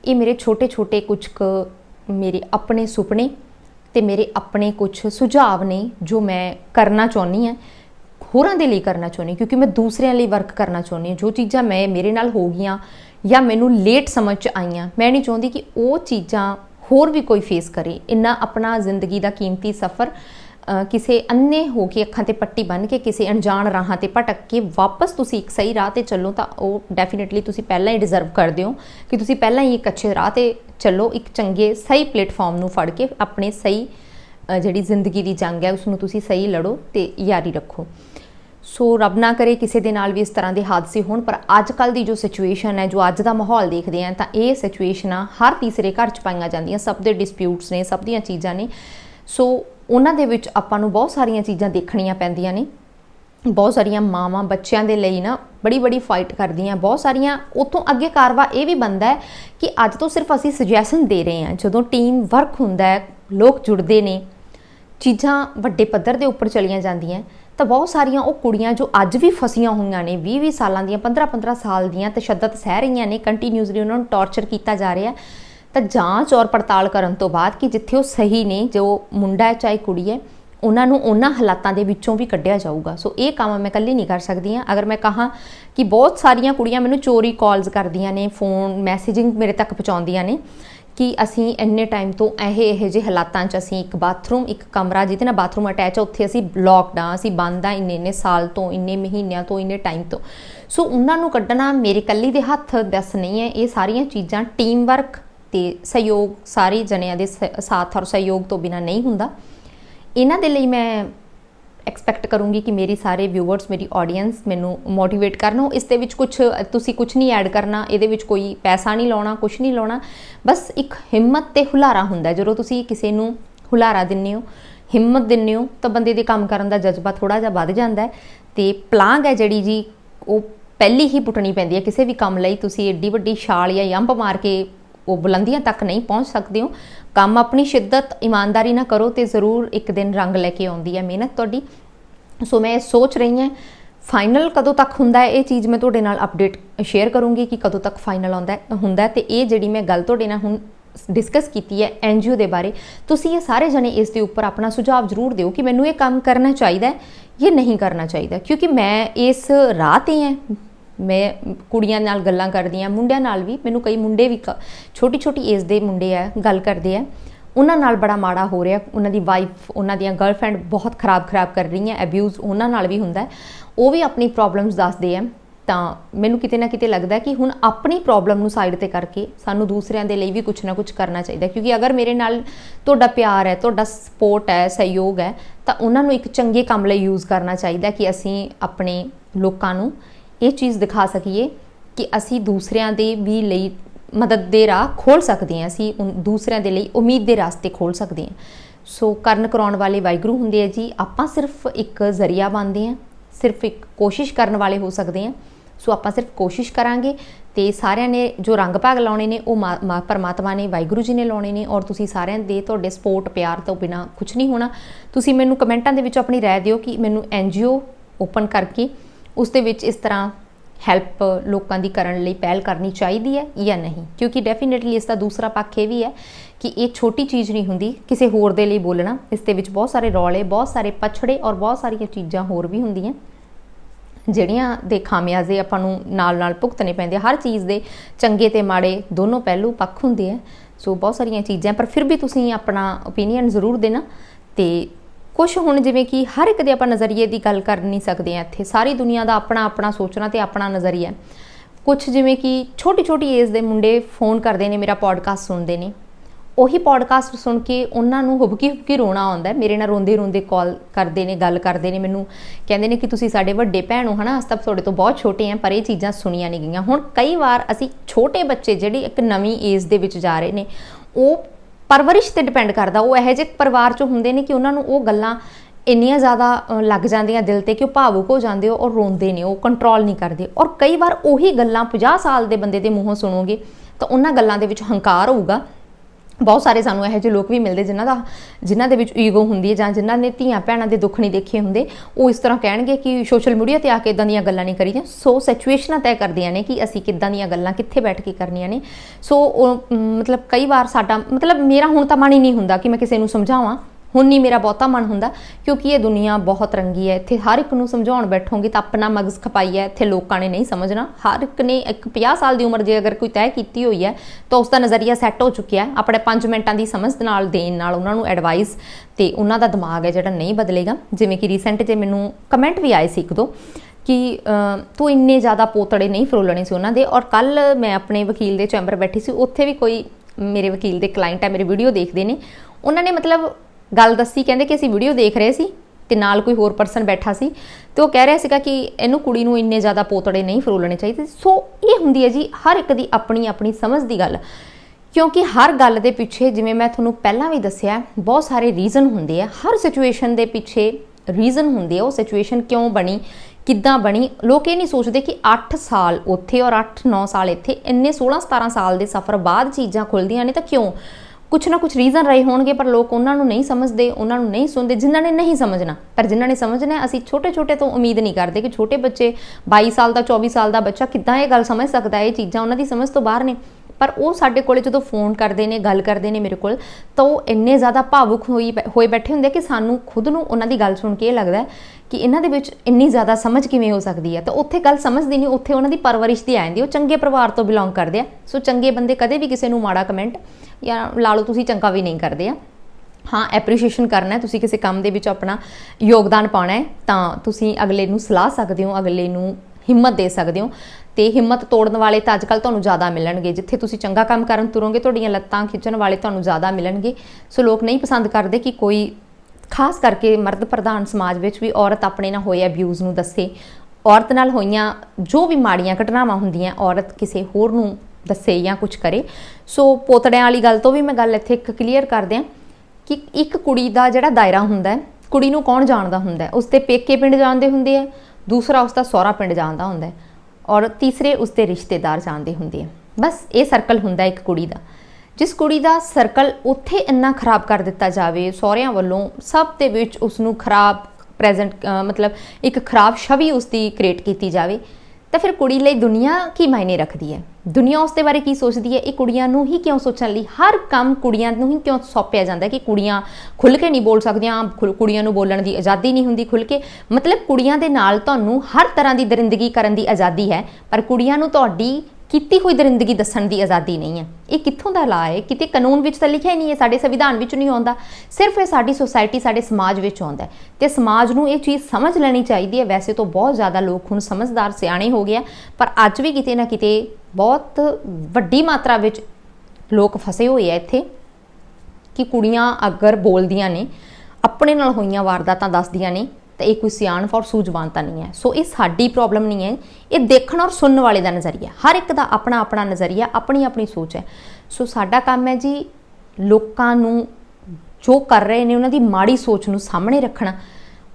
ਇਹ ਮੇਰੇ ਛੋਟੇ ਛੋਟੇ ਕੁਝ ਕੁ ਮੇਰੇ ਆਪਣੇ ਸੁਪਨੇ ਤੇ ਮੇਰੇ ਆਪਣੇ ਕੁਝ ਸੁਝਾਅ ਨੇ ਜੋ ਮੈਂ ਕਰਨਾ ਚਾਹੁੰਦੀ ਹਾਂ, ਹੋਰਾਂ ਦੇ ਲਈ ਕਰਨਾ ਚਾਹੁੰਦੀ ਕਿਉਂਕਿ ਮੈਂ ਦੂਸਰਿਆਂ ਲਈ ਵਰਕ ਕਰਨਾ ਚਾਹੁੰਦੀ ਹਾਂ। ਜੋ ਚੀਜ਼ਾਂ ਮੈਂ, ਮੇਰੇ ਨਾਲ ਹੋ ਗਈਆਂ ਜਾਂ ਮੈਨੂੰ ਲੇਟ ਸਮਝ ਚ ਆਈਆਂ, ਮੈਂ ਨਹੀਂ ਚਾਹੁੰਦੀ ਕਿ ਉਹ ਚੀਜ਼ਾਂ ਹੋਰ ਵੀ ਕੋਈ ਫੇਸ ਕਰੇ। ਇੰਨਾ ਆਪਣਾ ਜ਼ਿੰਦਗੀ ਦਾ ਕੀਮਤੀ ਸਫ਼ਰ ਕਿਸੇ ਅੰਨੇ ਹੋ ਕੇ ਅੱਖਾਂ ਤੇ ਪੱਟੀ ਬੰਨ ਕੇ ਕਿਸੇ ਅਣਜਾਣ ਰਾਹਾਂ ਤੇ ਭਟਕ ਕੇ ਵਾਪਸ ਤੁਸੀਂ ਇੱਕ ਸਹੀ ਰਾਹ ਤੇ ਚੱਲੋ ਤਾਂ ਉਹ ਡੈਫੀਨਿਟਲੀ ਤੁਸੀਂ ਪਹਿਲਾਂ ਹੀ ਡਿਜ਼ਰਵ ਕਰਦੇ ਹੋ ਕਿ ਤੁਸੀਂ ਪਹਿਲਾਂ ਹੀ ਇੱਕ ਅੱਛੇ ਰਾਹ ਤੇ ਚੱਲੋ, ਇੱਕ ਚੰਗੇ ਸਹੀ ਪਲੇਟਫਾਰਮ ਨੂੰ ਫੜ ਕੇ ਆਪਣੇ ਸਹੀ ਜਿਹੜੀ ਜ਼ਿੰਦਗੀ ਦੀ ਜੰਗ ਹੈ ਉਸ ਨੂੰ ਤੁਸੀਂ ਸਹੀ ਲੜੋ ਤੇ ਯਾਰੀ ਰੱਖੋ। ਸੋ ਰੱਬ ਨਾ ਕਰੇ ਕਿਸੇ ਦੇ ਨਾਲ ਵੀ ਇਸ ਤਰ੍ਹਾਂ ਦੇ ਹਾਦਸੇ ਹੋਣ, ਪਰ ਅੱਜ ਕੱਲ ਦੀ ਜੋ ਸਿਚੁਏਸ਼ਨ ਹੈ, ਜੋ ਅੱਜ ਦਾ ਮਾਹੌਲ ਦੇਖਦੇ ਆ ਤਾਂ ਇਹ ਸਿਚੁਏਸ਼ਨਾਂ ਹਰ ਤੀਸਰੇ ਘਰ ਚ ਪਾਈਆਂ ਜਾਂਦੀਆਂ, ਸਭ ਦੇ ਡਿਸਪਿਊਟਸ ਨੇ, ਸਭ ਦੀਆਂ ਚੀਜ਼ਾਂ ਨੇ। ਸੋ ਉਹਨਾਂ ਦੇ ਵਿੱਚ ਆਪਾਂ ਨੂੰ ਬਹੁਤ ਸਾਰੀਆਂ ਚੀਜ਼ਾਂ ਦੇਖਣੀਆਂ ਪੈਂਦੀਆਂ ਨੇ। ਬਹੁਤ ਸਾਰੀਆਂ ਮਾਵਾਂ ਬੱਚਿਆਂ ਦੇ ਲਈ ਨਾ ਬੜੀ ਬੜੀ ਫਾਈਟ ਕਰਦੀਆਂ। ਬਹੁਤ ਸਾਰੀਆਂ ਉਤੋਂ ਅੱਗੇ ਕਾਰਵਾ ਇਹ ਵੀ ਬੰਦਾ ਹੈ ਕਿ ਅੱਜ ਤੋਂ ਸਿਰਫ ਅਸੀਂ ਸੁਜੈਸ਼ਨ ਦੇ ਰਹੇ ਹਾਂ। ਜਦੋਂ ਟੀਮ ਵਰਕ ਹੁੰਦਾ ਹੈ, ਲੋਕ ਜੁੜਦੇ ਨੇ, ਚੀਜ਼ਾਂ ਵੱਡੇ ਪੱਧਰ ਦੇ ਉੱਪਰ ਚਲੀਆਂ ਜਾਂਦੀਆਂ ਤਾਂ ਬਹੁਤ ਸਾਰੀਆਂ ਉਹ ਕੁੜੀਆਂ ਜੋ ਅੱਜ ਵੀ ਫਸੀਆਂ ਹੋਈਆਂ ਨੇ 20-20 ਸਾਲਾਂ ਦੀਆਂ 15-15 ਸਾਲ ਦੀਆਂ ਤਸ਼ੱਦਦ ਸਹਿ ਰਹੀਆਂ ਨੇ ਕੰਟੀਨਿਊਸਲੀ ਉਹਨਾਂ ਨੂੰ ਟੌਰਚਰ ਕੀਤਾ ਜਾ ਰਿਹਾ ਤਾਂ ਜਾਂਚ ਔਰ ਪੜਤਾਲ ਕਰਨ ਤੋਂ ਬਾਅਦ ਕਿ ਜਿੱਥੇ ਉਹ ਸਹੀ ਨੇ, ਜੋ ਮੁੰਡਾ ਹੈ ਚਾਹੇ ਕੁੜੀ ਹੈ, ਉਹਨਾਂ ਨੂੰ ਉਹਨਾਂ ਹਾਲਾਤਾਂ ਦੇ ਵਿੱਚੋਂ ਵੀ ਕੱਢਿਆ ਜਾਊਗਾ। ਸੋ ਇਹ ਕੰਮ ਮੈਂ ਇਕੱਲੀ ਨਹੀਂ ਕਰ ਸਕਦੀ ਹਾਂ। ਅਗਰ ਮੈਂ ਕਹਾਂ ਕਿ ਬਹੁਤ ਸਾਰੀਆਂ ਕੁੜੀਆਂ ਮੈਨੂੰ ਚੋਰੀ ਕਾਲਸ ਕਰਦੀਆਂ ਨੇ ਫੋਨ ਮੈਸੇਜਿੰਗ ਮੇਰੇ ਤੱਕ ਪਹੁੰਚਾਉਂਦੀਆਂ ਨੇ ਕਿ ਅਸੀਂ ਇੰਨੇ ਟਾਈਮ ਤੋਂ ਇਹ ਇਹ ਜਿਹੇ ਹਾਲਾਤਾਂ 'ਚ ਅਸੀਂ ਇੱਕ ਬਾਥਰੂਮ ਇੱਕ ਕਮਰਾ ਜਿਹਦੇ ਨਾਲ ਬਾਥਰੂਮ ਅਟੈਚ ਹੈ ਉੱਥੇ ਅਸੀਂ ਲੌਕਡ ਆ ਅਸੀਂ ਬੰਦ ਆ ਇੰਨੇ ਇੰਨੇ ਸਾਲ ਤੋਂ, ਇੰਨੇ ਮਹੀਨਿਆਂ ਤੋਂ, ਇੰਨੇ ਟਾਈਮ ਤੋਂ। ਸੋ ਉਹਨਾਂ ਨੂੰ ਕੱਢਣਾ ਮੇਰੇ ਇਕੱਲੀ ਦੇ ਹੱਥ ਦੱਸ ਨਹੀਂ ਹੈ। ਇਹ ਸਾਰੀਆਂ ਚੀਜ਼ਾਂ ਟੀਮ ਵਰਕ ਤੇ ਸਹਿਯੋਗ ਸਾਰੇ ਜਣਿਆਂ ਦੇ ਸ- ਸਾਥ ਔਰ ਸਹਿਯੋਗ ਤੋਂ ਬਿਨਾ ਨਹੀਂ ਹੁੰਦਾ। ਇਹਨਾਂ ਦੇ ਲਈ ਮੈਂ ਐਕਸਪੈਕਟ ਕਰੂੰਗੀ ਕਿ ਮੇਰੀ ਸਾਰੇ ਵਿਊਅਰਸ ਮੇਰੀ ਆਡੀਅנס ਮੈਨੂੰ ਮੋਟੀਵੇਟ ਕਰਨ। ਇਸ ਦੇ ਵਿੱਚ ਕੁਝ ਤੁਸੀਂ ਕੁਝ ਨਹੀਂ ਐਡ ਕਰਨਾ, ਇਹਦੇ ਵਿੱਚ ਕੋਈ ਪੈਸਾ ਨਹੀਂ ਲਾਉਣਾ ਕੁਝ ਨਹੀਂ ਲਾਉਣਾ। ਬਸ ਇੱਕ ਹਿੰਮਤ ਤੇ ਹੁਲਾਰਾ ਹੁੰਦਾ ਜਦੋਂ ਤੁਸੀਂ ਕਿਸੇ ਨੂੰ ਹੁਲਾਰਾ ਦਿੰਦੇ ਹੋ, ਹਿੰਮਤ ਦਿੰਦੇ ਹੋ, ਤਾਂ ਬੰਦੇ ਦੇ ਕੰਮ ਕਰਨ ਦਾ ਜਜ਼ਬਾ ਥੋੜਾ ਜਿਹਾ ਵੱਧ ਜਾਂਦਾ ਹੈ। ਤੇ ਪਲਾਂਗ ਹੈ ਜਿਹੜੀ ਜੀ, ਉਹ ਪਹਿਲੀ ਹੀ ਪੁੱਟਣੀ ਪੈਂਦੀ ਹੈ। ਕਿਸੇ ਵੀ ਕੰਮ ਲਈ ਤੁਸੀਂ ਏਡੀ ਵੱਡੀ ਛਾਲ ਜਾਂ ਯੰਪ ਮਾਰ ਕੇ ਉਹ ਬੁਲੰਦੀਆਂ ਤੱਕ ਨਹੀਂ ਪਹੁੰਚ ਸਕਦੇ ਹੋ। ਕੰਮ ਆਪਣੀ ਸ਼ਿੱਦਤ, ਇਮਾਨਦਾਰੀ ਨਾਲ ਕਰੋ ਤੇ ਜ਼ਰੂਰ ਇੱਕ ਦਿਨ ਰੰਗ ਲੈ ਕੇ ਆਉਂਦੀ ਹੈ ਮਿਹਨਤ ਤੁਹਾਡੀ। ਸੋ ਮੈਂ ਸੋਚ ਰਹੀ ਹਾਂ ਫਾਈਨਲ ਕਦੋਂ ਤੱਕ ਹੁੰਦਾ ਹੈ? ਇਹ ਚੀਜ਼ ਮੈਂ ਤੁਹਾਡੇ ਨਾਲ ਅਪਡੇਟ ਸ਼ੇਅਰ ਕਰੂੰਗੀ ਕਿ ਕਦੋਂ ਤੱਕ ਫਾਈਨਲ ਆਉਂਦਾ ਹੁੰਦਾ ਹੈ ਤੇ ਇਹ ਜਿਹੜੀ ਮੈਂ ਗੱਲ ਤੁਹਾਡੇ ਨਾਲ ਹੁਣ ਡਿਸਕਸ ਕੀਤੀ ਹੈ ਐਨਜੀਓ ਦੇ ਬਾਰੇ, ਤੁਸੀਂ ਇਹ ਸਾਰੇ ਜਣੇ ਇਸ ਦੇ ਉੱਪਰ ਆਪਣਾ ਸੁਝਾਅ ਜ਼ਰੂਰ ਦਿਓ ਕਿ ਮੈਨੂੰ ਇਹ ਕੰਮ ਕਰਨਾ ਚਾਹੀਦਾ ਹੈ ਜਾਂ ਨਹੀਂ ਕਰਨਾ ਚਾਹੀਦਾ। ਕਿਉਂਕਿ ਮੈਂ ਇਸ ਰਾਹ ਤੇ ਹਾਂ ਮੈਂ ਕੁੜੀਆਂ ਨਾਲ ਗੱਲਾਂ ਕਰਦੀ ਆ ਮੁੰਡਿਆਂ ਨਾਲ ਵੀ, ਮੈਨੂੰ ਕਈ ਮੁੰਡੇ ਵੀ ਛੋਟੀ ਛੋਟੀ ਏਜ ਦੇ ਮੁੰਡੇ ਆ, ਗੱਲ ਕਰਦੇ ਆ। ਉਹਨਾਂ ਨਾਲ ਬੜਾ ਮਾੜਾ ਹੋ ਰਿਹਾ, ਉਹਨਾਂ ਦੀ ਵਾਈਫ ਉਹਨਾਂ ਦੀਆਂ ਗਰਲਫ੍ਰੈਂਡ ਬਹੁਤ ਖਰਾਬ ਖਰਾਬ ਕਰ ਰਹੀਆਂ ਐਬਿਊਜ਼ ਉਹਨਾਂ ਨਾਲ ਵੀ ਹੁੰਦਾ ਉਹ ਵੀ ਆਪਣੀ ਪ੍ਰੋਬਲਮਸ ਦੱਸਦੇ ਆ। ਤਾਂ ਮੈਨੂੰ ਕਿਤੇ ਨਾ ਕਿਤੇ ਲੱਗਦਾ ਕਿ ਹੁਣ ਆਪਣੀ ਪ੍ਰੋਬਲਮ ਨੂੰ ਸਾਈਡ ਤੇ ਕਰਕੇ ਸਾਨੂੰ ਦੂਸਰਿਆਂ ਦੇ ਲਈ ਵੀ ਕੁਝ ਨਾ ਕੁਝ ਕਰਨਾ ਚਾਹੀਦਾ ਕਿਉਂਕਿ ਅਗਰ ਮੇਰੇ ਨਾਲ ਤੁਹਾਡਾ ਪਿਆਰ ਹੈ, ਤੁਹਾਡਾ ਸਪੋਰਟ ਹੈ, ਸਹਿਯੋਗ ਹੈ, ਤਾਂ ਉਹਨਾਂ ਨੂੰ ਇੱਕ ਚੰਗੇ ਕੰਮ ਲਈ ਯੂਜ਼ ਕਰਨਾ ਚਾਹੀਦਾ ਕਿ ਅਸੀਂ ਆਪਣੇ ਲੋਕਾਂ ਨੂੰ ਇਹ ਚੀਜ਼ ਦਿਖਾ ਸਕੀਏ ਕਿ ਅਸੀਂ ਦੂਸਰਿਆਂ ਦੇ ਵੀ ਲਈ ਮਦਦ ਦੇ ਰਾਹ ਖੋਲ ਸਕਦੇ ਹਾਂ, ਅਸੀਂ ਦੂਸਰਿਆਂ ਦੇ ਲਈ ਉਮੀਦ ਦੇ ਰਸਤੇ ਖੋਲ ਸਕਦੇ ਹਾਂ। ਸੋ ਕਰਨ ਕਰਾਉਣ ਵਾਲੇ ਵਾਹਿਗੁਰੂ ਹੁੰਦੇ ਆ ਜੀ, ਆਪਾਂ ਸਿਰਫ ਇੱਕ ਜ਼ਰੀਆ ਬਣਦੇ ਹਾਂ, ਸਿਰਫ ਇੱਕ ਕੋਸ਼ਿਸ਼ ਕਰਨ ਵਾਲੇ ਹੋ ਸਕਦੇ ਹਾਂ। ਸੋ ਆਪਾਂ ਸਿਰਫ ਕੋਸ਼ਿਸ਼ ਕਰਾਂਗੇ ਤੇ ਸਾਰਿਆਂ ਨੇ ਜੋ ਰੰਗ ਭਾਗ ਲਾਉਣੇ ਨੇ, ਉਹ ਮਾ- ਮਾ- ਪਰਮਾਤਮਾ ਨੇ, ਵਾਹਿਗੁਰੂ ਜੀ ਨੇ ਲਾਉਣੇ ਨੇ ਔਰ ਤੁਸੀਂ ਸਾਰਿਆਂ ਦੇ ਤੁਹਾਡੇ ਸਪੋਰਟ, ਪਿਆਰ ਤੋਂ ਬਿਨਾ ਕੁਝ ਨਹੀਂ ਹੋਣਾ। ਤੁਸੀਂ ਮੈਨੂੰ ਕਮੈਂਟਾਂ ਦੇ ਵਿੱਚ ਆਪਣੀ ਰਾਏ ਦਿਓ ਕਿ ਮੈਨੂੰ ਐਨਜੀਓ ਓਪਨ ਕਰਕੇ ਉਸ ਦੇ ਵਿੱਚ ਇਸ ਤਰ੍ਹਾਂ ਹੈਲਪ ਲੋਕਾਂ ਦੀ ਕਰਨ ਲਈ ਪਹਿਲ ਕਰਨੀ ਚਾਹੀਦੀ ਹੈ ਜਾਂ ਨਹੀਂ? ਕਿਉਂਕਿ ਡੈਫੀਨਿਟਲੀ ਇਸ ਦਾ ਦੂਸਰਾ ਪੱਖ ਇਹ ਵੀ ਹੈ ਕਿ ਇਹ ਛੋਟੀ ਚੀਜ਼ ਨਹੀਂ ਹੁੰਦੀ, ਕਿਸੇ ਹੋਰ ਦੇ ਲਈ ਬੋਲਣਾ। ਇਸ ਦੇ ਵਿੱਚ ਬਹੁਤ ਸਾਰੇ ਰੌਲੇ, ਬਹੁਤ ਸਾਰੇ ਪਛੜੇ ਔਰ ਬਹੁਤ ਸਾਰੀਆਂ ਚੀਜ਼ਾਂ ਹੋਰ ਵੀ ਹੁੰਦੀਆਂ। ਜਿਹੜੀਆਂ ਦੇ ਖਾਮਿਆਜ਼ੇ ਆਪਾਂ ਨੂੰ ਨਾਲ-ਨਾਲ ਭੁਗਤਣੇ ਪੈਂਦੇ ਹਰ ਚੀਜ਼ ਦੇ ਚੰਗੇ ਤੇ ਮਾੜੇ ਦੋਨੋਂ ਪਹਿਲੂ ਪੱਖ ਹੁੰਦੇ ਆ। ਸੋ ਬਹੁਤ ਸਾਰੀਆਂ ਚੀਜ਼ਾਂ, ਪਰ ਫਿਰ ਵੀ ਤੁਸੀਂ ਆਪਣਾ ਓਪੀਨੀਅਨ ਜ਼ਰੂਰ ਦੇਣਾ ਤੇ ਕੁਝ ਹੁਣ ਜਿਵੇਂ ਕਿ ਹਰ ਇੱਕ ਦੇ ਆਪਾਂ ਨਜ਼ਰੀਏ ਦੀ ਗੱਲ ਕਰ ਨਹੀਂ ਸਕਦੇ ਆ ਇੱਥੇ। ਸਾਰੀ ਦੁਨੀਆ ਦਾ ਆਪਣਾ ਆਪਣਾ ਸੋਚਣਾ ਤੇ ਆਪਣਾ ਨਜ਼ਰੀਆ। ਕੁਝ ਜਿਵੇਂ ਕਿ ਛੋਟੀ ਛੋਟੀ ਏਜ ਦੇ ਮੁੰਡੇ ਫੋਨ ਕਰਦੇ ਨੇ, ਮੇਰਾ ਪੋਡਕਾਸਟ ਸੁਣਦੇ ਨੇ। ਉਹੀ ਪੋਡਕਾਸਟ ਸੁਣ ਕੇ ਉਹਨਾਂ ਨੂੰ ਹੁਬਕੀ ਹੁਬਕੀ ਰੋਣਾ ਆਉਂਦਾ ਹੈ। ਮੇਰੇ ਨਾਲ ਰੋਂਦੇ ਰੋਂਦੇ ਕਾਲ ਕਰਦੇ ਨੇ, ਗੱਲ ਕਰਦੇ ਨੇ। ਮੈਨੂੰ ਕਹਿੰਦੇ ਨੇ ਕਿ ਤੁਸੀਂ ਸਾਡੇ ਵੱਡੇ ਭੈਣ ਹੋ, ਹਨਾ? ਅਸੀਂ ਤਾਂ ਤੁਹਾਡੇ ਤੋਂ ਬਹੁਤ ਛੋਟੇ ਆ ਪਰ ਇਹ ਚੀਜ਼ਾਂ ਸੁਣੀਆਂ ਨਹੀਂ ਗਈਆਂ। ਹੁਣ ਕਈ ਵਾਰ ਅਸੀਂ ਛੋਟੇ ਬੱਚੇ ਜਿਹੜੇ ਇੱਕ ਨਵੀਂ ਏਜ ਦੇ ਵਿੱਚ ਜਾ ਰਹੇ ਨੇ, ਉਹ ਪਰਵਰਿਸ਼ ਤੇ ਡਿਪੈਂਡ ਕਰਦਾ। ਉਹ ਇਹੋ ਜਿਹੇ ਪਰਿਵਾਰ ਚ ਹੁੰਦੇ ਨੇ ਕਿ ਉਹਨਾਂ ਨੂੰ ਉਹ ਗੱਲਾਂ ਇੰਨੀਆਂ ਜ਼ਿਆਦਾ ਲੱਗ ਜਾਂਦੀਆਂ ਦਿਲ ਤੇ ਕਿ ਉਹ ਭਾਵੁਕ ਹੋ ਜਾਂਦੇ ਹੋ ਔਰ ਰੋਂਦੇ ਨੇ, ਉਹ ਕੰਟਰੋਲ ਨਹੀਂ ਕਰਦੇ। ਔਰ ਕਈ ਵਾਰ ਉਹੀ ਗੱਲਾਂ 50 ਸਾਲ ਦੇ ਬੰਦੇ ਦੇ ਮੂੰਹੋਂ ਸੁਣੋਗੇ ਤਾਂ ਉਹਨਾਂ ਗੱਲਾਂ ਦੇ ਵਿੱਚ ਹੰਕਾਰ ਹੋਊਗਾ। ਬਹੁਤ ਸਾਰੇ ਸਾਨੂੰ ਇਹੋ ਜਿਹੇ ਲੋਕ ਵੀ ਮਿਲਦੇ ਜਿਨ੍ਹਾਂ ਦਾ ਜਿਨ੍ਹਾਂ ਦੇ ਵਿੱਚ ਈਗੋ ਹੁੰਦੀ ਹੈ ਜਾਂ ਜਿਨ੍ਹਾਂ ਨੇ ਧੀਆਂ ਭੈਣਾਂ ਦੇ ਦੁੱਖ ਨਹੀਂ ਦੇਖੇ ਹੁੰਦੇ ਉਹ ਇਸ ਤਰ੍ਹਾਂ ਕਹਿਣਗੇ ਕਿ ਸੋਸ਼ਲ ਮੀਡੀਆ ਤੇ ਆ ਕੇ ਇਦਾਂ ਦੀਆਂ ਗੱਲਾਂ ਨਹੀਂ ਕਰੀਦੀਆਂ। ਸੋ ਸਿਚੁਏਸ਼ਨਾਂ ਤੈਅ ਕਰਦੀਆਂ ਨੇ ਕਿ ਅਸੀਂ ਕਿੱਦਾਂ ਦੀਆਂ ਗੱਲਾਂ ਕਿੱਥੇ ਬੈਠ ਕੇ ਕਰਨੀਆਂ ਨੇ। ਸੋ ਉਹ, ਮਤਲਬ ਕਈ ਵਾਰ ਸਾਡਾ ਮਤਲਬ ਮੇਰਾ ਹੁਣ ਤਾਂ ਮਨ ਹੀ ਨਹੀਂ ਹੁੰਦਾ ਕਿ ਮੈਂ ਕਿਸੇ ਨੂੰ ਸਮਝਾਵਾਂ। ਹੁਣ ਨਹੀਂ ਮੇਰਾ ਬਹੁਤਾ ਮਨ ਹੁੰਦਾ, ਕਿਉਂਕਿ ਇਹ ਦੁਨੀਆ ਬਹੁਤ ਰੰਗੀ ਹੈ। ਇੱਥੇ ਹਰ ਇੱਕ ਨੂੰ ਸਮਝਾਉਣ ਬੈਠੋਗੇ ਤਾਂ ਆਪਣਾ ਮਗਜ਼ ਖਪਾਈ ਹੈ। ਇੱਥੇ ਲੋਕਾਂ ਨੇ ਨਹੀਂ ਸਮਝਣਾ। ਹਰ ਇੱਕ ਨੇ ਇੱਕ 50 ਸਾਲ ਦੀ ਉਮਰ ਜੇ ਅਗਰ ਕੋਈ ਤੈਅ ਕੀਤੀ ਹੋਈ ਹੈ, ਤਾਂ ਉਸ ਦਾ ਨਜ਼ਰੀਆ ਸੈੱਟ ਹੋ ਚੁੱਕਿਆ ਹੈ। ਆਪਣੇ 5 ਮਿੰਟਾਂ ਦੀ ਸਮਝ ਦੇ ਨਾਲ, ਦੇਣ ਨਾਲ, ਉਹਨਾਂ ਨੂੰ ਐਡਵਾਈਸ ਤੇ ਉਹਨਾਂ ਦਾ ਦਿਮਾਗ ਹੈ ਜਿਹੜਾ ਨਹੀਂ ਬਦਲੇਗਾ। ਜਿਵੇਂ ਕਿ ਰੀਸੈਂਟ 'ਚ ਮੈਨੂੰ ਕਮੈਂਟ ਵੀ ਆਏ ਸੀ ਇੱਕ ਦੋ ਕਿ ਤੂੰ ਇੰਨੇ ਜ਼ਿਆਦਾ ਪੋਤੜੇ ਨਹੀਂ ਫਰੋਲਣੇ ਸੀ ਉਹਨਾਂ ਦੇ ਔਰ ਕੱਲ ਮੈਂ ਆਪਣੇ ਵਕੀਲ ਦੇ ਚੈਂਬਰ ਬੈਠੀ ਸੀ, ਉੱਥੇ ਵੀ ਕੋਈ ਮੇਰੇ ਵਕੀਲ ਦੇ ਕਲਾਇੰਟ ਹੈ, ਮੇਰੀ ਵੀਡੀਓ ਦੇਖਦੇ ਨੇ। ਉਹਨਾਂ ਨੇ ਮਤਲਬ ਗੱਲ ਦੱਸੀ, ਕਹਿੰਦੇ ਕਿ ਅਸੀਂ ਵੀਡੀਓ ਦੇਖ ਰਹੇ ਸੀ ਤੇ ਨਾਲ ਕੋਈ ਹੋਰ ਪਰਸਨ ਬੈਠਾ ਸੀ ਤੇ ਉਹ ਕਹਿ ਰਿਹਾ ਸੀਗਾ ਕਿ ਇਹਨੂੰ ਕੁੜੀ ਨੂੰ ਇੰਨੇ ਜ਼ਿਆਦਾ ਪੋਤੜੇ ਨਹੀਂ ਫਰੋਲਣੇ ਚਾਹੀਦੇ। ਸੋ ਇਹ ਹੁੰਦੀ ਹੈ ਜੀ, ਹਰ ਇੱਕ ਦੀ ਆਪਣੀ ਆਪਣੀ ਸਮਝ ਦੀ ਗੱਲ। ਕਿਉਂਕਿ ਹਰ ਗੱਲ ਦੇ ਪਿੱਛੇ, ਜਿਵੇਂ ਮੈਂ ਤੁਹਾਨੂੰ ਪਹਿਲਾਂ ਵੀ ਦੱਸਿਆ, ਬਹੁਤ ਸਾਰੇ ਰੀਜ਼ਨ ਹੁੰਦੇ ਆ। ਹਰ ਸਿਚੁਏਸ਼ਨ ਦੇ ਪਿੱਛੇ ਰੀਜ਼ਨ ਹੁੰਦੇ ਆ, ਉਹ ਸਿਚੁਏਸ਼ਨ ਕਿਉਂ ਬਣੀ, ਕਿੱਦਾਂ ਬਣੀ? ਲੋਕ ਇਹ ਨਹੀਂ ਸੋਚਦੇ ਕਿ 8 ਸਾਲ ਉੱਥੇ ਔਰ 8-9 ਸਾਲ ਇੱਥੇ, ਇੰਨੇ 16-17 ਸਾਲ ਦੇ ਸਫ਼ਰ ਬਾਅਦ ਚੀਜ਼ਾਂ ਖੁੱਲਦੀਆਂ ਨੇ ਤਾਂ ਕਿਉਂ? ਕੁਛ ਨਾ ਕੁਛ ਰੀਜ਼ਨ ਰਹੇ ਹੋਣਗੇ, ਪਰ ਲੋਕ ਉਹਨਾਂ ਨੂੰ ਨਹੀਂ ਸਮਝਦੇ, ਉਹਨਾਂ ਨੂੰ ਨਹੀਂ ਸੁਣਦੇ, ਜਿਨ੍ਹਾਂ ਨੇ ਨਹੀਂ ਸਮਝਣਾ। ਪਰ ਜਿਨ੍ਹਾਂ ਨੇ ਸਮਝਣਾ, ਅਸੀਂ ਛੋਟੇ ਛੋਟੇ ਤੋਂ ਉਮੀਦ ਨਹੀਂ ਕਰਦੇ ਕਿ ਛੋਟੇ ਬੱਚੇ 22 ਸਾਲ ਦਾ 24 ਸਾਲ ਦਾ ਬੱਚਾ ਕਿੱਦਾਂ ਇਹ ਗੱਲ ਸਮਝ ਸਕਦਾ ਹੈ, ਇਹ ਚੀਜ਼ਾਂ ਉਹਨਾਂ ਦੀ ਸਮਝ ਤੋਂ ਬਾਹਰ ਨੇ। ਪਰ ਉਹ ਸਾਡੇ ਕੋਲੇ ਜਦੋਂ ਫੋਨ ਕਰਦੇ ਨੇ, ਗੱਲ ਕਰਦੇ ਨੇ ਮੇਰੇ ਕੋਲ, ਤਾਂ ਉਹ ਇੰਨੇ ਜ਼ਿਆਦਾ ਭਾਵੁਕ ਹੋਈ ਬੈ- ਹੋਏ ਬੈਠੇ ਹੁੰਦੇ ਕਿ ਸਾਨੂੰ ਖੁਦ ਨੂੰ ਉਹਨਾਂ ਦੀ ਗੱਲ ਸੁਣ ਕੇ ਇਹ ਲੱਗਦਾ ਕਿ ਇਹਨਾਂ ਦੇ ਵਿੱਚ ਇੰਨੀ ਜ਼ਿਆਦਾ ਸਮਝ ਕਿਵੇਂ ਹੋ ਸਕਦੀ ਹੈ। ਤਾਂ ਉੱਥੇ ਗੱਲ ਸਮਝਦੀ ਨਹੀਂ ਉੱਥੇ ਉਹਨਾਂ ਦੀ ਪਰਵਰਿਸ਼ ਦੀ ਆ ਜਾਂਦੀ ਉਹ ਚੰਗੇ ਪਰਿਵਾਰ ਤੋਂ ਬਿਲੋਂਗ ਕਰਦੇ ਆ। ਸੋ ਚੰਗੇ ਬੰਦੇ ਕਦੇ ਵੀ ਕਿਸੇ ਨੂੰ ਮਾੜਾ ਕਮੈਂਟ ਜਾਂ ਲਾ ਲਓ ਤੁਸੀਂ ਚੰਗਾ ਵੀ ਨਹੀਂ ਕਰਦੇ ਆ। ਹਾਂ ਐਪਰੀਸ਼ੀਏਸ਼ਨ ਕਰਨਾ ਹੈ, ਤੁਸੀਂ ਕਿਸੇ ਕੰਮ ਦੇ ਵਿੱਚ ਆਪਣਾ ਯੋਗਦਾਨ ਪਾਉਣਾ ਹੈ, ਤਾਂ ਤੁਸੀਂ ਅਗਲੇ ਨੂੰ ਸਲਾਹ ਸਕਦੇ ਹੋ, ਅਗਲੇ ਨੂੰ ਹਿੰਮਤ ਦੇ ਸਕਦੇ ਹੋ। ਤੇ ਹਿੰਮਤ ਤੋੜਨ ਵਾਲੇ ਤਾਂ ਅੱਜਕੱਲ ਤੁਹਾਨੂੰ ਜ਼ਿਆਦਾ ਮਿਲਣਗੇ। ਜਿੱਥੇ ਤੁਸੀਂ ਚੰਗਾ ਕੰਮ ਕਰਨ ਤੁਰੋਗੇ, ਤੁਹਾਡੀਆਂ ਲੱਤਾਂ ਖਿੱਚਣ ਵਾਲੇ ਤੁਹਾਨੂੰ ਜ਼ਿਆਦਾ ਮਿਲਣਗੇ। ਸੋ ਲੋਕ ਨਹੀਂ ਪਸੰਦ ਕਰਦੇ ਕਿ ਕੋਈ ਖਾਸ ਕਰਕੇ ਮਰਦ ਪ੍ਰਧਾਨ ਸਮਾਜ ਵਿੱਚ ਵੀ ਔਰਤ ਆਪਣੇ ਨਾਲ ਹੋਏ ਅਬਿਊਜ਼ ਨੂੰ ਦੱਸੇ। ਔਰਤ ਨਾਲ ਹੋਈਆਂ ਜੋ ਵੀ ਮਾੜੀਆਂ ਘਟਨਾਵਾਂ ਹੁੰਦੀਆਂ, ਔਰਤ ਕਿਸੇ ਹੋਰ ਨੂੰ ਦੱਸੇ ਜਾਂ ਕੁਝ ਕਰੇ। ਸੋ ਪੋਤੜਿਆਂ ਵਾਲੀ ਗੱਲ ਤੋਂ ਵੀ ਮੈਂ ਗੱਲ ਇੱਥੇ ਇੱਕ ਕਲੀਅਰ ਕਰਦੇ ਹਾਂ ਕਿ ਇੱਕ ਕੁੜੀ ਦਾ ਜਿਹੜਾ ਦਾਇਰਾ ਹੁੰਦਾ ਹੈ, ਕੁੜੀ ਨੂੰ ਕੌਣ ਜਾਣਦਾ ਹੁੰਦਾ ਹੈ? ਉਸਦੇ ਪੇਕੇ ਪਿੰਡ ਜਾਣਦੇ ਹੁੰਦੇ ਆ ਦੂਸਰਾ ਉਸਦਾ ਸਹੁਰਾ ਪਿੰਡ ਜਾਣਦਾ ਹੁੰਦਾ ਹੈ। ਔਰ ਤੀਸਰੇ ਉਸਦੇ ਰਿਸ਼ਤੇਦਾਰ ਜਾਣਦੇ ਹੁੰਦੇ ਆ। ਬਸ ਇਹ ਸਰਕਲ ਹੁੰਦਾ ਇੱਕ ਕੁੜੀ ਦਾ। ਜਿਸ ਕੁੜੀ ਦਾ ਸਰਕਲ ਉੱਥੇ ਇੰਨਾ ਖਰਾਬ ਕਰ ਦਿੱਤਾ ਜਾਵੇ, ਸਹੁਰਿਆਂ ਵੱਲੋਂ ਸਭ ਦੇ ਵਿੱਚ ਉਸ ਨੂੰ ਖਰਾਬ ਪ੍ਰੈਜ਼ੈਂਟ ਮਤਲਬ ਇੱਕ ਖਰਾਬ ਛਵੀ ਉਸ ਦੀ ਕ੍ਰੀਏਟ ਕੀਤੀ ਜਾਵੇ, ਤਾਂ ਫਿਰ ਕੁੜੀ ਲਈ ਦੁਨੀਆ ਕੀ ਮਾਇਨੇ ਰੱਖਦੀ ਹੈ? ਦੁਨੀਆ ਉਸ ਦੇ ਬਾਰੇ ਕੀ ਸੋਚਦੀ ਹੈ? ਇਹ ਕੁੜੀਆਂ ਨੂੰ ਹੀ ਕਿਉਂ ਸੋਚਣ ਲਈ? ਹਰ ਕੰਮ ਕੁੜੀਆਂ ਨੂੰ ਹੀ ਕਿਉਂ ਸੌਂਪਿਆ ਜਾਂਦਾ ਕਿ ਕੁੜੀਆਂ ਖੁੱਲ ਕੇ ਨਹੀਂ ਬੋਲ ਸਕਦੀਆਂ ਖੁੱਲ- ਕੁੜੀਆਂ ਨੂੰ ਬੋਲਣ ਦੀ ਆਜ਼ਾਦੀ ਨਹੀਂ ਹੁੰਦੀ ਖੁੱਲ ਕੇ? ਮਤਲਬ ਕੁੜੀਆਂ ਦੇ ਨਾਲ ਤੁਹਾਨੂੰ ਹਰ ਤਰ੍ਹਾਂ ਦੀ ਦਰਿੰਦਗੀ ਕਰਨ ਦੀ ਆਜ਼ਾਦੀ ਹੈ, ਪਰ ਕੁੜੀਆਂ ਨੂੰ ਤੁਹਾਡੀ ਕੀਤੀ ਹੋਈ ਦਰਿੰਦਗੀ ਦੱਸਣ ਦੀ ਆਜ਼ਾਦੀ ਨਹੀਂ ਹੈ। ਇਹ ਕਿੱਥੋਂ ਦਾ ਲਾ ਹੈ? ਕਿਤੇ ਕਾਨੂੰਨ ਵਿੱਚ ਤਾਂ ਲਿਖਿਆ ਹੀ ਨਹੀਂ ਹੈ, ਸਾਡੇ ਸੰਵਿਧਾਨ ਵਿੱਚ ਨਹੀਂ ਆਉਂਦਾ। ਸਿਰਫ ਇਹ ਸਾਡੀ ਸੋਸਾਇਟੀ, ਸਾਡੇ ਸਮਾਜ ਵਿੱਚ ਆਉਂਦਾ ਹੈ। ਤੇ ਸਮਾਜ ਨੂੰ ਇਹ ਚੀਜ਼ ਸਮਝ ਲੈਣੀ ਚਾਹੀਦੀ ਹੈ। ਵੈਸੇ ਤਾਂ ਬਹੁਤ ਜ਼ਿਆਦਾ ਲੋਕ ਹੁਣ ਸਮਝਦਾਰ, ਸਿਆਣੇ ਹੋ ਗਏ ਆ, ਪਰ ਅੱਜ ਵੀ ਕਿਤੇ ਨਾ ਕਿਤੇ ਬਹੁਤ ਵੱਡੀ ਮਾਤਰਾ ਵਿੱਚ ਲੋਕ ਫਸੇ ਹੋਏ ਆ ਇੱਥੇ, ਕਿ ਕੁੜੀਆਂ ਅਗਰ ਬੋਲਦੀਆਂ ਨੇ, ਆਪਣੇ ਨਾਲ ਹੋਈਆਂ ਵਾਰਦਾਤਾਂ ਦੱਸਦੀਆਂ ਨੇ, ਤਾਂ ਇਹ ਕੋਈ ਸਿਆਣਪ ਔਰ ਸੂਝਵਾਨ ਤਾਂ ਨਹੀਂ ਹੈ। ਸੋ ਇਹ ਸਾਡੀ ਪ੍ਰੋਬਲਮ ਨਹੀਂ ਹੈ। ਇਹ ਦੇਖਣ ਔਰ ਸੁਣਨ ਵਾਲੇ ਦਾ ਨਜ਼ਰੀਆ। ਹਰ ਇੱਕ ਦਾ ਆਪਣਾ ਆਪਣਾ ਨਜ਼ਰੀਆ ਆਪਣੀ ਆਪਣੀ ਸੋਚ ਹੈ। ਸੋ ਸਾਡਾ ਕੰਮ ਹੈ ਜੀ ਲੋਕਾਂ ਨੂੰ ਜੋ ਕਰ ਰਹੇ ਨੇ, ਉਹਨਾਂ ਦੀ ਮਾੜੀ ਸੋਚ ਨੂੰ ਸਾਹਮਣੇ ਰੱਖਣਾ।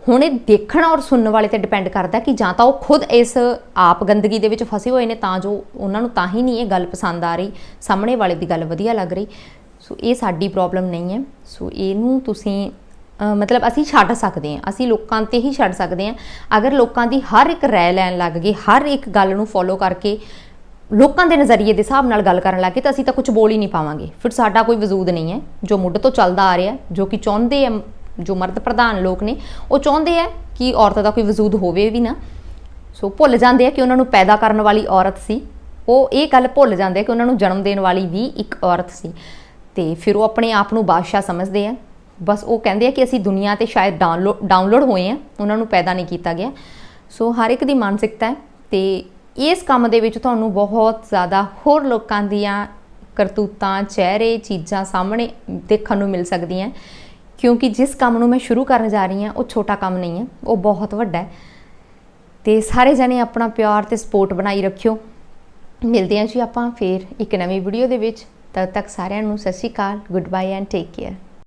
ਹੁਣ ਇਹ ਦੇਖਣ ਔਰ ਸੁਣਨ ਵਾਲੇ ਤੇ ਡਿਪੈਂਡ ਕਰਦਾ ਕਿ ਜਾਂ ਤਾਂ ਉਹ ਖੁਦ ਇਸ ਆਪ ਗੰਦਗੀ ਦੇ ਵਿੱਚ ਫਸੇ ਹੋਏ ਨੇ ਤਾਂ ਜੋ ਉਹਨਾਂ ਨੂੰ ਤਾਂ ਹੀ ਨਹੀਂ ਇਹ ਗੱਲ ਪਸੰਦ ਆ ਰਹੀ, ਸਾਹਮਣੇ ਵਾਲੇ ਦੀ ਗੱਲ ਵਧੀਆ ਲੱਗ ਰਹੀ। ਸੋ ਇਹ ਸਾਡੀ ਪ੍ਰੋਬਲਮ ਨਹੀਂ ਹੈ। ਸੋ ਇਹਨੂੰ ਤੁਸੀਂ ਮਤਲਬ ਅਸੀਂ ਛੱਡ ਸਕਦੇ ਹਾਂ। ਅਸੀਂ ਲੋਕਾਂ ਤੇ ਹੀ ਛੱਡ ਸਕਦੇ ਹਾਂ। ਅਗਰ ਲੋਕਾਂ ਦੀ ਹਰ ਇੱਕ ਰਾਏ ਲੈਣ ਲੱਗ ਗਏ ਹਰ ਇੱਕ ਗੱਲ ਨੂੰ ਫੋਲੋ ਕਰਕੇ ਲੋਕਾਂ ਦੇ ਨਜ਼ਰੀਏ ਦੇ ਹਿਸਾਬ ਨਾਲ ਗੱਲ ਕਰਨ ਲੱਗੇ ਤਾਂ ਅਸੀਂ ਤਾਂ ਕੁਝ ਬੋਲ ਹੀ ਨਹੀਂ ਪਾਵਾਂਗੇ। ਫਿਰ ਸਾਡਾ ਕੋਈ ਵਜੂਦ ਨਹੀਂ ਹੈ। ਜੋ ਮੁੱਢ ਤੋਂ ਚੱਲਦਾ ਆ ਰਿਹਾ, ਜੋ ਕਿ ਚਾਹੁੰਦੇ ਆ ਜੋ ਮਰਦ ਪ੍ਰਧਾਨ ਲੋਕ ਨੇ, ਉਹ ਚਾਹੁੰਦੇ ਆ ਕਿ ਔਰਤ ਦਾ ਕੋਈ ਵਜੂਦ ਹੋਵੇ ਵੀ ਨਾ। ਸੋ ਭੁੱਲ ਜਾਂਦੇ ਆ ਕਿ ਉਹਨਾਂ ਨੂੰ ਪੈਦਾ ਕਰਨ ਵਾਲੀ ਔਰਤ ਸੀ। ਉਹ ਇਹ ਗੱਲ ਭੁੱਲ ਜਾਂਦੇ ਆ ਕਿ ਉਹਨਾਂ ਨੂੰ ਜਨਮ ਦੇਣ ਵਾਲੀ ਵੀ ਇੱਕ ਔਰਤ ਸੀ। ਤੇ ਫਿਰ ਉਹ ਆਪਣੇ ਆਪ ਨੂੰ ਬਾਦਸ਼ਾਹ ਸਮਝਦੇ ਆ। ਬਸ ਉਹ ਕਹਿੰਦੇ ਆ ਕਿ ਅਸੀਂ ਦੁਨੀਆ ਤੇ ਸ਼ਾਇਦ ਡਾਊਨਲੋਡ ਡਾਊਨਲੋਡ ਹੋਏ ਆ, ਉਹਨਾਂ ਨੂੰ ਪੈਦਾ ਨਹੀਂ ਕੀਤਾ ਗਿਆ। ਸੋ ਹਰ ਇੱਕ ਦੀ ਮਾਨਸਿਕਤਾ ਹੈ ਤੇ ਇਸ ਕੰਮ ਦੇ ਵਿੱਚ ਤੁਹਾਨੂੰ ਬਹੁਤ ਜ਼ਿਆਦਾ ਹੋਰ ਲੋਕਾਂ ਦੀਆਂ ਕਰਤੂਤਾਂ, ਚਿਹਰੇ, ਚੀਜ਼ਾਂ ਸਾਹਮਣੇ ਦੇਖਣ ਨੂੰ ਮਿਲ ਸਕਦੀਆਂ। ਕਿਉਂਕਿ ਜਿਸ ਕੰਮ ਨੂੰ ਮੈਂ ਸ਼ੁਰੂ ਕਰਨ ਜਾ ਰਹੀ ਹਾਂ, ਉਹ ਛੋਟਾ ਕੰਮ ਨਹੀਂ ਹੈ, ਉਹ ਬਹੁਤ ਵੱਡਾ ਹੈ। ਤੇ ਸਾਰੇ ਜਣੇ ਆਪਣਾ ਪਿਆਰ ਤੇ ਸਪੋਰਟ ਬਣਾਈ ਰੱਖਿਓ। ਮਿਲਦੇ ਹਾਂ ਜੀ ਆਪਾਂ ਫੇਰ ਇੱਕ ਨਵੀਂ ਵੀਡੀਓ ਦੇ ਵਿੱਚ। ਤਦ ਤੱਕ ਸਾਰਿਆਂ ਨੂੰ ਸਤਿ ਸ਼੍ਰੀ ਅਕਾਲ good bye and take care